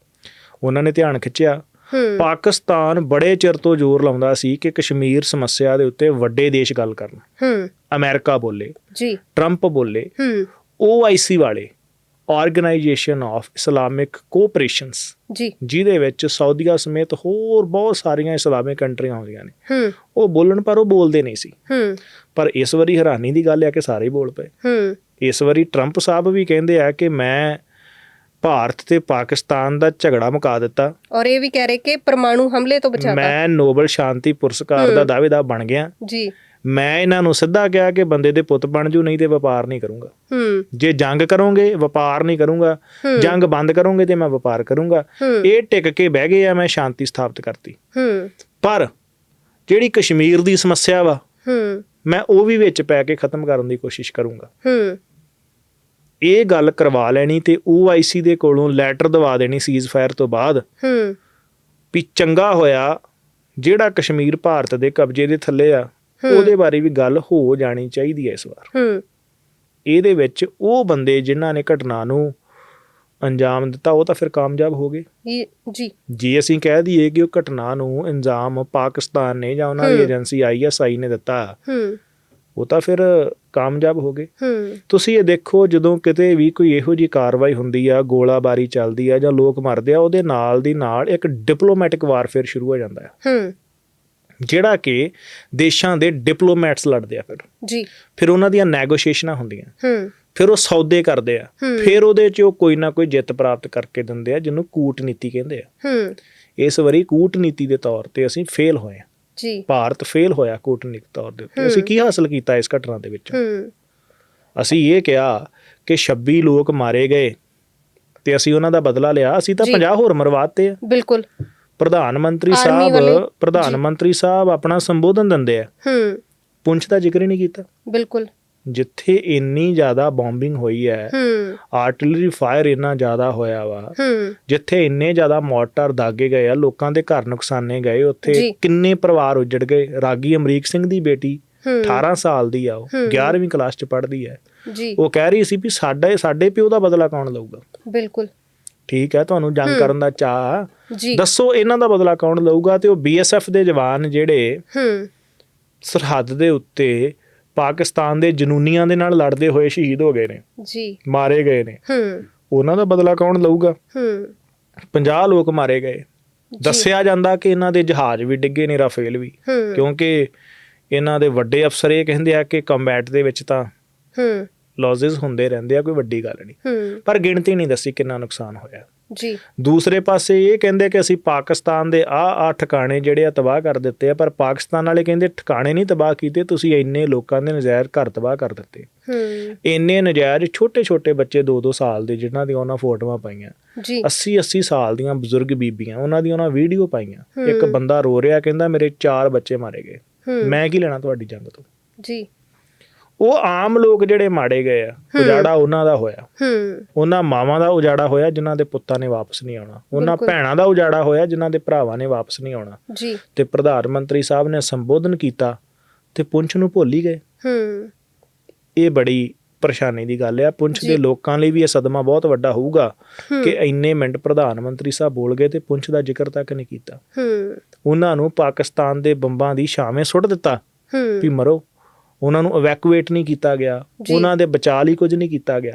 Speaker 1: ਉਹਨਾਂ ਨੇ ਧਿਆਨ ਖਿੱਚਿਆ। ਪਾਕਿਸਤਾਨ ਬੜੇ ਚਿਰ ਤੋਂ ਜ਼ੋਰ ਲਾਉਂਦਾ ਸੀ ਕਿ ਕਸ਼ਮੀਰ ਸਮੱਸਿਆ ਦੇ ਉੱਤੇ ਵੱਡੇ ਦੇਸ਼ ਗੱਲ ਕਰਨ।
Speaker 2: ਹੂੰ।
Speaker 1: ਅਮਰੀਕਾ ਬੋਲੇ
Speaker 2: ਜੀ।
Speaker 1: ਟਰੰਪ ਬੋਲੇ
Speaker 2: ਹੂੰ।
Speaker 1: OIC ਵਾਲੇ ਆਰਗੇਨਾਈਜੇਸ਼ਨ ਆਫ ਇਸਲਾਮਿਕ ਕੋਆਪਰੇਸ਼ਨਸ
Speaker 2: ਜੀ।
Speaker 1: ਜਿਹਦੇ ਵਿੱਚ ਸਾਊਦੀਆ ਸਮੇਤ ਹੋਰ ਬਹੁਤ ਸਾਰੀਆਂ ਇਸਲਾਮਿਕ ਕੰਟਰੀਆਂ ਆਉਂਦੀਆਂ ਨੇ।
Speaker 2: ਹੂੰ।
Speaker 1: ਉਹ ਬੋਲਣ ਪਰ ਉਹ ਬੋਲਦੇ ਨਹੀਂ ਸੀ।
Speaker 2: ਹੂੰ।
Speaker 1: ਪਰ ਇਸ ਵਾਰੀ ਹੈਰਾਨੀ ਦੀ ਗੱਲ ਹੈ ਕਿ ਸਾਰੇ ਬੋਲ ਪਏ।
Speaker 2: ਹੂੰ।
Speaker 1: ਇਸ ਵਾਰੀ ਟਰੰਪ ਸਾਹਿਬ ਵੀ ਕਹਿੰਦੇ ਆ ਕਿ ਮੈਂ ਭਾਰਤ ਤੇ ਪਾਕਿਸਤਾਨ ਦਾ ਝਗੜਾ ਮੁਕਾ ਦਿੱਤਾ।
Speaker 2: ਔਰ ਇਹ ਵੀ ਕਹਿ ਰਹੇ ਕਿ ਪਰਮਾਣੂ ਹਮਲੇ ਤੋਂ ਬਚਾਤਾ
Speaker 1: ਮੈਂ ਨੋਬਲ ਸ਼ਾਂਤੀ ਪੁਰਸਕਾਰ ਦਾ ਦਾਅਵੇਦਾਰ ਬਣ ਗਿਆ।
Speaker 2: ਜੀ।
Speaker 1: ਮੈਂ ਇਹਨਾਂ ਨੂੰ ਸਿੱਧਾ ਕਿਹਾ ਕਿ ਬੰਦੇ ਦੇ ਪੁੱਤ ਬਣ ਜੂ ਨਹੀਂ ਤੇ ਵਪਾਰ ਨਹੀਂ ਕਰੂੰਗਾ।
Speaker 2: ਹੂੰ।
Speaker 1: ਜੇ ਜੰਗ ਕਰੋਗੇ ਵਪਾਰ ਨਹੀਂ ਕਰੂੰਗਾ। ਜੰਗ ਬੰਦ ਕਰੋਗੇ ਤੇ ਮੈਂ ਵਪਾਰ ਕਰੂੰਗਾ। ਇਹ ਟਿਕ ਕੇ ਬਹਿ ਗਏ ਆ ਮੈਂ ਸ਼ਾਂਤੀ ਸਥਾਪਿਤ ਕਰਤੀ।
Speaker 2: ਹੂੰ।
Speaker 1: ਪਰ ਜਿਹੜੀ ਕਸ਼ਮੀਰ ਦੀ ਸਮੱਸਿਆ ਵਾ
Speaker 2: ਹੂੰ।
Speaker 1: ਮੈਂ ਉਹ ਵੀ ਵਿੱਚ ਪੈ ਕੇ ਖਤਮ ਕਰਨ ਦੀ ਕੋਸ਼ਿਸ਼ ਕਰੂੰਗਾ।
Speaker 2: ਹੂੰ।
Speaker 1: ਇਹ ਗੱਲ ਕਰਵਾ ਲੈਣੀ ਤੇ OIC ਦੇ ਕੋਲੋਂ ਲੈਟਰ ਦਵਾ ਦੇਣੀ ਸੀਜ਼ਫਾਇਰ ਤੋਂ ਬਾਅਦ
Speaker 2: ਹੂੰ।
Speaker 1: ਵੀ ਚੰਗਾ ਹੋਇਆ ਜਿਹੜਾ ਕਸ਼ਮੀਰ ਭਾਰਤ ਦੇ ਕਬਜ਼ੇ ਦੇ ਥੱਲੇ ਆ ਉਹਦੇ ਬਾਰੇ ਵੀ ਗੱਲ ਹੋ ਜਾਣੀ ਚਾਹੀਦੀ ਹੈ ਇਸ ਵਾਰ।
Speaker 2: ਹੂੰ।
Speaker 1: ਇਹਦੇ ਵਿੱਚ ਉਹ ਬੰਦੇ ਜਿਨ੍ਹਾਂ ਨੇ ਘਟਨਾ ਨੂੰ ਅੰਜਾਮ ਦਿੱਤਾ ਉਹ ਤਾਂ ਫਿਰ ਕਾਮਯਾਬ ਹੋ ਗਏ।
Speaker 2: ਜੀ
Speaker 1: ਜੇ। ਅਸੀਂ ਕਹਿ ਦਈਏ ਕਿ ਉਹ ਘਟਨਾ ਨੂੰ ਅੰਜਾਮ ਪਾਕਿਸਤਾਨ ਨੇ ਜਾਂ ਉਹਨਾਂ ਦੀ ਏਜੰਸੀ ISI ਨੇ ਦਿੱਤਾ
Speaker 2: ਹੂੰ।
Speaker 1: ਉਹ ਤਾਂ ਫਿਰ ਕਾਮਯਾਬ ਹੋ ਗਏ। ਤੁਸੀਂ ਇਹ ਦੇਖੋ ਜਦੋਂ ਕਿਤੇ ਵੀ ਕੋਈ ਇਹੋ ਜੀ ਕਾਰਵਾਈ ਹੁੰਦੀ ਆ ਗੋਲਾਬਾਰੀ ਚੱਲਦੀ ਆ ਜਾਂ ਲੋਕ ਮਰਦੇ ਆ ਉਹਦੇ ਨਾਲ ਦੀ ਨਾਲ ਇੱਕ ਡਿਪਲੋਮੈਟਿਕ ਵਾਰਫੇਅਰ ਸ਼ੁਰੂ ਹੋ ਜਾਂਦਾ ਹੈ
Speaker 2: ਹੂੰ।
Speaker 1: ਜਿਹੜਾ ਕਿ ਦੇਸ਼ਾਂ ਦੇ ਡਿਪਲੋਮੈਟਸ ਲੜਦੇ ਆ ਫਿਰ।
Speaker 2: ਜੀ।
Speaker 1: ਫਿਰ ਉਹਨਾਂ ਦੀਆਂ ਨੈਗੋਸ਼ੀਏਸ਼ਨਾਂ ਹੁੰਦੀਆਂ।
Speaker 2: ਹੂੰ।
Speaker 1: ਫਿਰ ਉਹ ਸੌਦੇ ਕਰਦੇ ਆ। ਫਿਰ ਉਹਦੇ 'ਚ ਉਹ ਕੋਈ ਨਾ ਕੋਈ ਜਿੱਤ ਪ੍ਰਾਪਤ ਕਰਕੇ ਦਿੰਦੇ ਆ ਜਿਹਨੂੰ ਕੂਟਨੀਤੀ ਕਹਿੰਦੇ ਆ।
Speaker 2: ਹੂੰ।
Speaker 1: ਇਸ ਵਾਰੀ ਕੂਟਨੀਤੀ ਦੇ ਤੌਰ ਤੇ ਅਸੀਂ ਫੇਲ ਹੋਏ ਆ।
Speaker 2: ਜੀ।
Speaker 1: ਭਾਰਤ ਫੇਲ ਹੋਇਆ ਕੂਟਨੀਤਿਕ ਤੌਰ ਦੇ ਉੱਤੇ। ਅਸੀਂ ਕੀ ਹਾਸਲ ਕੀਤਾ ਇਸ ਘਟਨਾ ਦੇ ਵਿੱਚ? ਅਸੀਂ ਇਹ ਕਿਹਾ ਕਿ 26 ਲੋਕ ਮਾਰੇ ਗਏ ਤੇ ਅਸੀਂ ਉਹਨਾਂ ਦਾ ਬਦਲਾ ਲਿਆ। ਅਸੀਂ ਤਾਂ
Speaker 2: ਜੀ।
Speaker 1: 50 ਹੋਰ ਮਰਵਾਤੇ ਆ।
Speaker 2: ਬਿਲਕੁਲ।
Speaker 1: ਪ੍ਰਧਾਨ ਮੰਤਰੀ ਸਾਹਿਬ ਪ੍ਰਧਾਨ ਮੰਤਰੀ ਸਾਹਿਬ ਆਪਣਾ ਸੰਬੋਧਨ ਦਿੰਦੇ ਆ।
Speaker 2: ਹੂੰ।
Speaker 1: ਪੁੰਛ ਦਾ ਜ਼ਿਕਰ ਹੀ ਨਹੀਂ ਕੀਤਾ।
Speaker 2: ਬਿਲਕੁਲ।
Speaker 1: ਜਿੱਥੇ ਇੰਨੀ ਜ਼ਿਆਦਾ ਬੰਬਿੰਗ ਹੋਈ ਹੈ ਆਰਟਿਲਰੀ ਫਾਇਰ ਇੰਨਾ ਜ਼ਿਆਦਾ ਹੋਇਆ ਵਾ ਜਿੱਥੇ ਇੰਨੇ ਜ਼ਿਆਦਾ ਮੋਰਟਰ ਦਾਗੇ ਗਏ ਆ ਲੋਕਾਂ ਦੇ ਘਰ ਨੁਕਸਾਨੇ ਗਏ ਉੱਥੇ। ਕਿੰਨੇ ਪਰਿਵਾਰ ਉਜੜ ਗਏ ਰਾਗੀ ਅਮਰੀਕ ਸਿੰਘ ਦੀ ਬੇਟੀ
Speaker 2: ਹੂੰ।
Speaker 1: 18 ਸਾਲ ਦੀ ਆ ਉਹ
Speaker 2: ਹੂੰ।
Speaker 1: 11ਵੀਂ ਕਲਾਸ ਚ ਪੜ੍ਹਦੀ ਹੈ।
Speaker 2: ਜੀ।
Speaker 1: ਉਹ ਕਹਿ ਰਹੀ ਸੀ ਵੀ ਸਾਡਾ ਸਾਡੇ ਪਿਓ ਦਾ ਬਦਲਾ ਕੌਣ ਲਊਗਾ?
Speaker 2: ਬਿਲਕੁਲ।
Speaker 1: ਠੀਕ ਹੈ ਤੁਹਾਨੂੰ ਜੰਗ ਕਰਨ ਦਾ ਚਾਹ
Speaker 2: ਜੀ।
Speaker 1: ਦੱਸੋ ਇਹਨਾਂ ਦਾ ਬਦਲਾ ਕੌਣ ਲਊਗਾ ਤੇ ਉਹ ਬੀਐਸਐਫ ਦੇ ਜਵਾਨ ਜਿਹੜੇ
Speaker 2: ਹੂੰ।
Speaker 1: ਸਰਹੱਦ ਦੇ ਉੱਤੇ ਪਾਕਿਸਤਾਨ ਦੇ ਜਨੂਨੀਆਂ ਦੇ ਨਾਲ ਲੜਦੇ ਹੋਏ ਸ਼ਹੀਦ ਹੋ ਗਏ ਨੇ।
Speaker 2: ਜੀ।
Speaker 1: ਮਾਰੇ ਗਏ ਨੇ।
Speaker 2: ਹੂੰ।
Speaker 1: ਉਹਨਾਂ ਦਾ ਬਦਲਾ ਕੌਣ ਲਊਗਾ?
Speaker 2: ਹੂੰ।
Speaker 1: 50 ਲੋਕ ਮਾਰੇ ਗਏ। ਦੱਸਿਆ ਜਾਂਦਾ ਕਿ ਇਹਨਾਂ ਦੇ ਜਹਾਜ਼ ਵੀ ਡਿੱਗੇ ਨੇ ਰਾਫੇਲ ਵੀ। ਕਿਉਂਕਿ ਇਹਨਾਂ ਦੇ ਵੱਡੇ ਅਫਸਰ ਇਹ ਕਹਿੰਦੇ ਆ ਕਿ ਕੰਬੈਟ ਦੇ ਵਿੱਚ ਤਾਂ
Speaker 2: ਹੂੰ।
Speaker 1: ਲੌਜ਼ਸ ਹੁੰਦੇ ਰਹਿੰਦੇ ਆ ਕੋਈ ਵੱਡੀ ਗੱਲ ਨਹੀਂ। ਪਰ ਗਿਣਤੀ ਨਹੀਂ ਦੱਸੀ ਕਿੰਨਾ ਨੁਕਸਾਨ ਹੋਇਆ।
Speaker 2: ਜੀ।
Speaker 1: ਦੂਸਰੇ ਪਾਸੇ ਇਹ ਕਹਿੰਦੇ ਕਿ ਅਸੀਂ ਪਾਕਿਸਤਾਨ ਦੇ ਆ ਆ ਠਿਕਾਣੇ ਜਿਹੜੇ ਆ ਤਬਾਹ ਕਰ ਦਿੱਤੇ ਆ ਪਰ ਪਾਕਿਸਤਾਨ ਵਾਲੇ ਕਹਿੰਦੇ ਠਿਕਾਣੇ ਨਹੀਂ ਤਬਾਹ ਕੀਤੇ ਤੁਸੀਂ ਇੰਨੇ ਲੋਕਾਂ ਦੇ ਨਜ਼ਾਇਰ ਘਰ ਤਬਾਹ ਕਰ ਦਿੱਤੇ।
Speaker 2: ਹੂੰ।
Speaker 1: ਇੰਨੇ ਨਜਾਇਜ਼ ਛੋਟੇ ਛੋਟੇ ਬੱਚੇ 2-2 ਸਾਲ ਦੇ ਜਿਨ੍ਹਾਂ ਦੀਆਂ ਉਹਨਾਂ ਫੋਟੋਆਂ ਪਾਈਆਂ।
Speaker 2: ਜੀ।
Speaker 1: 80-80 ਸਾਲ ਦੀਆਂ ਬਜ਼ੁਰਗ ਬੀਬੀਆਂ ਉਹਨਾਂ ਦੀ ਉਹਨਾਂ ਵੀਡੀਓ ਪਾਈਆਂ। ਇੱਕ ਬੰਦਾ ਰੋ ਰਿਹਾ ਕਹਿੰਦਾ ਮੇਰੇ ਚਾਰ ਬੱਚੇ ਮਾਰੇ ਗਏ। ਮੈਂ ਕੀ ਲੈਣਾ ਤੁਹਾਡੀ ਜੰਗ ਤੋਂ?
Speaker 2: ਜੀ।
Speaker 1: ਉਹ ਆਮ ਲੋਕ ਜਿਹੜੇ ਮਾੜੇ ਗਏ ਆ ਉਜਾੜਾ ਉਹਨਾਂ ਦਾ ਹੋਇਆ।
Speaker 2: ਹੂੰ।
Speaker 1: ਉਹਨਾਂ ਮਾਵਾਂ ਦਾ ਉਜਾੜਾ ਹੋਇਆ ਜਿਨ੍ਹਾਂ ਦੇ ਪੁੱਤਾਂ ਨੇ ਵਾਪਸ ਨਹੀਂ ਆਉਣਾ। ਉਹਨਾਂ। ਭੈਣਾਂ ਦਾ ਉਜਾੜਾ ਹੋਇਆ ਜਿਨ੍ਹਾਂ ਦੇ ਭਰਾਵਾਂ ਨੇ ਵਾਪਸ ਨਹੀਂ ਆਉਣਾ।
Speaker 2: ਜੀ।
Speaker 1: ਤੇ ਪ੍ਰਧਾਨ ਮੰਤਰੀ ਸਾਹਿਬ ਨੇ ਸੰਬੋਧਨ ਕੀਤਾ ਤੇ ਪੁੰਛ ਨੂੰ ਭੁੱਲ ਹੀ ਗਏ।
Speaker 2: ਹੂੰ।
Speaker 1: ਇਹ ਬੜੀ ਪਰੇਸ਼ਾਨੀ ਦੀ ਗੱਲ ਆ। ਪੁੰਛ। ਦੇ ਲੋਕਾਂ ਲਈ ਵੀ ਇਹ ਸਦਮਾ ਬਹੁਤ ਵੱਡਾ ਹੋਊਗਾ। ਕਿ ਇੰਨੇ ਮਿੰਟ ਪ੍ਰਧਾਨ ਮੰਤਰੀ ਸਾਹਿਬ ਬੋਲ ਗਏ ਤੇ ਪੁੰਛ ਦਾ ਜ਼ਿਕਰ ਤੱਕ ਨਹੀਂ ਕੀਤਾ।
Speaker 2: ਹੂੰ।
Speaker 1: ਉਹਨਾਂ ਨੂੰ ਪਾਕਿਸਤਾਨ ਦੇ ਬੰਬਾਂ ਦੀ ਛਾਵੇਂ ਸੁੱਟ ਦਿੱਤਾ
Speaker 2: ਹੂੰ।
Speaker 1: ਵੀ ਮਰੋ। ਉਹਨਾਂ ਨੂੰ ਇਵੈਕੂਏਟ ਨਹੀਂ ਕੀਤਾ ਗਿਆ। ਉਹਨਾਂ ਦੇ ਬਚਾਅ ਲਈ ਕੁਝ ਨਹੀਂ ਕੀਤਾ ਗਿਆ।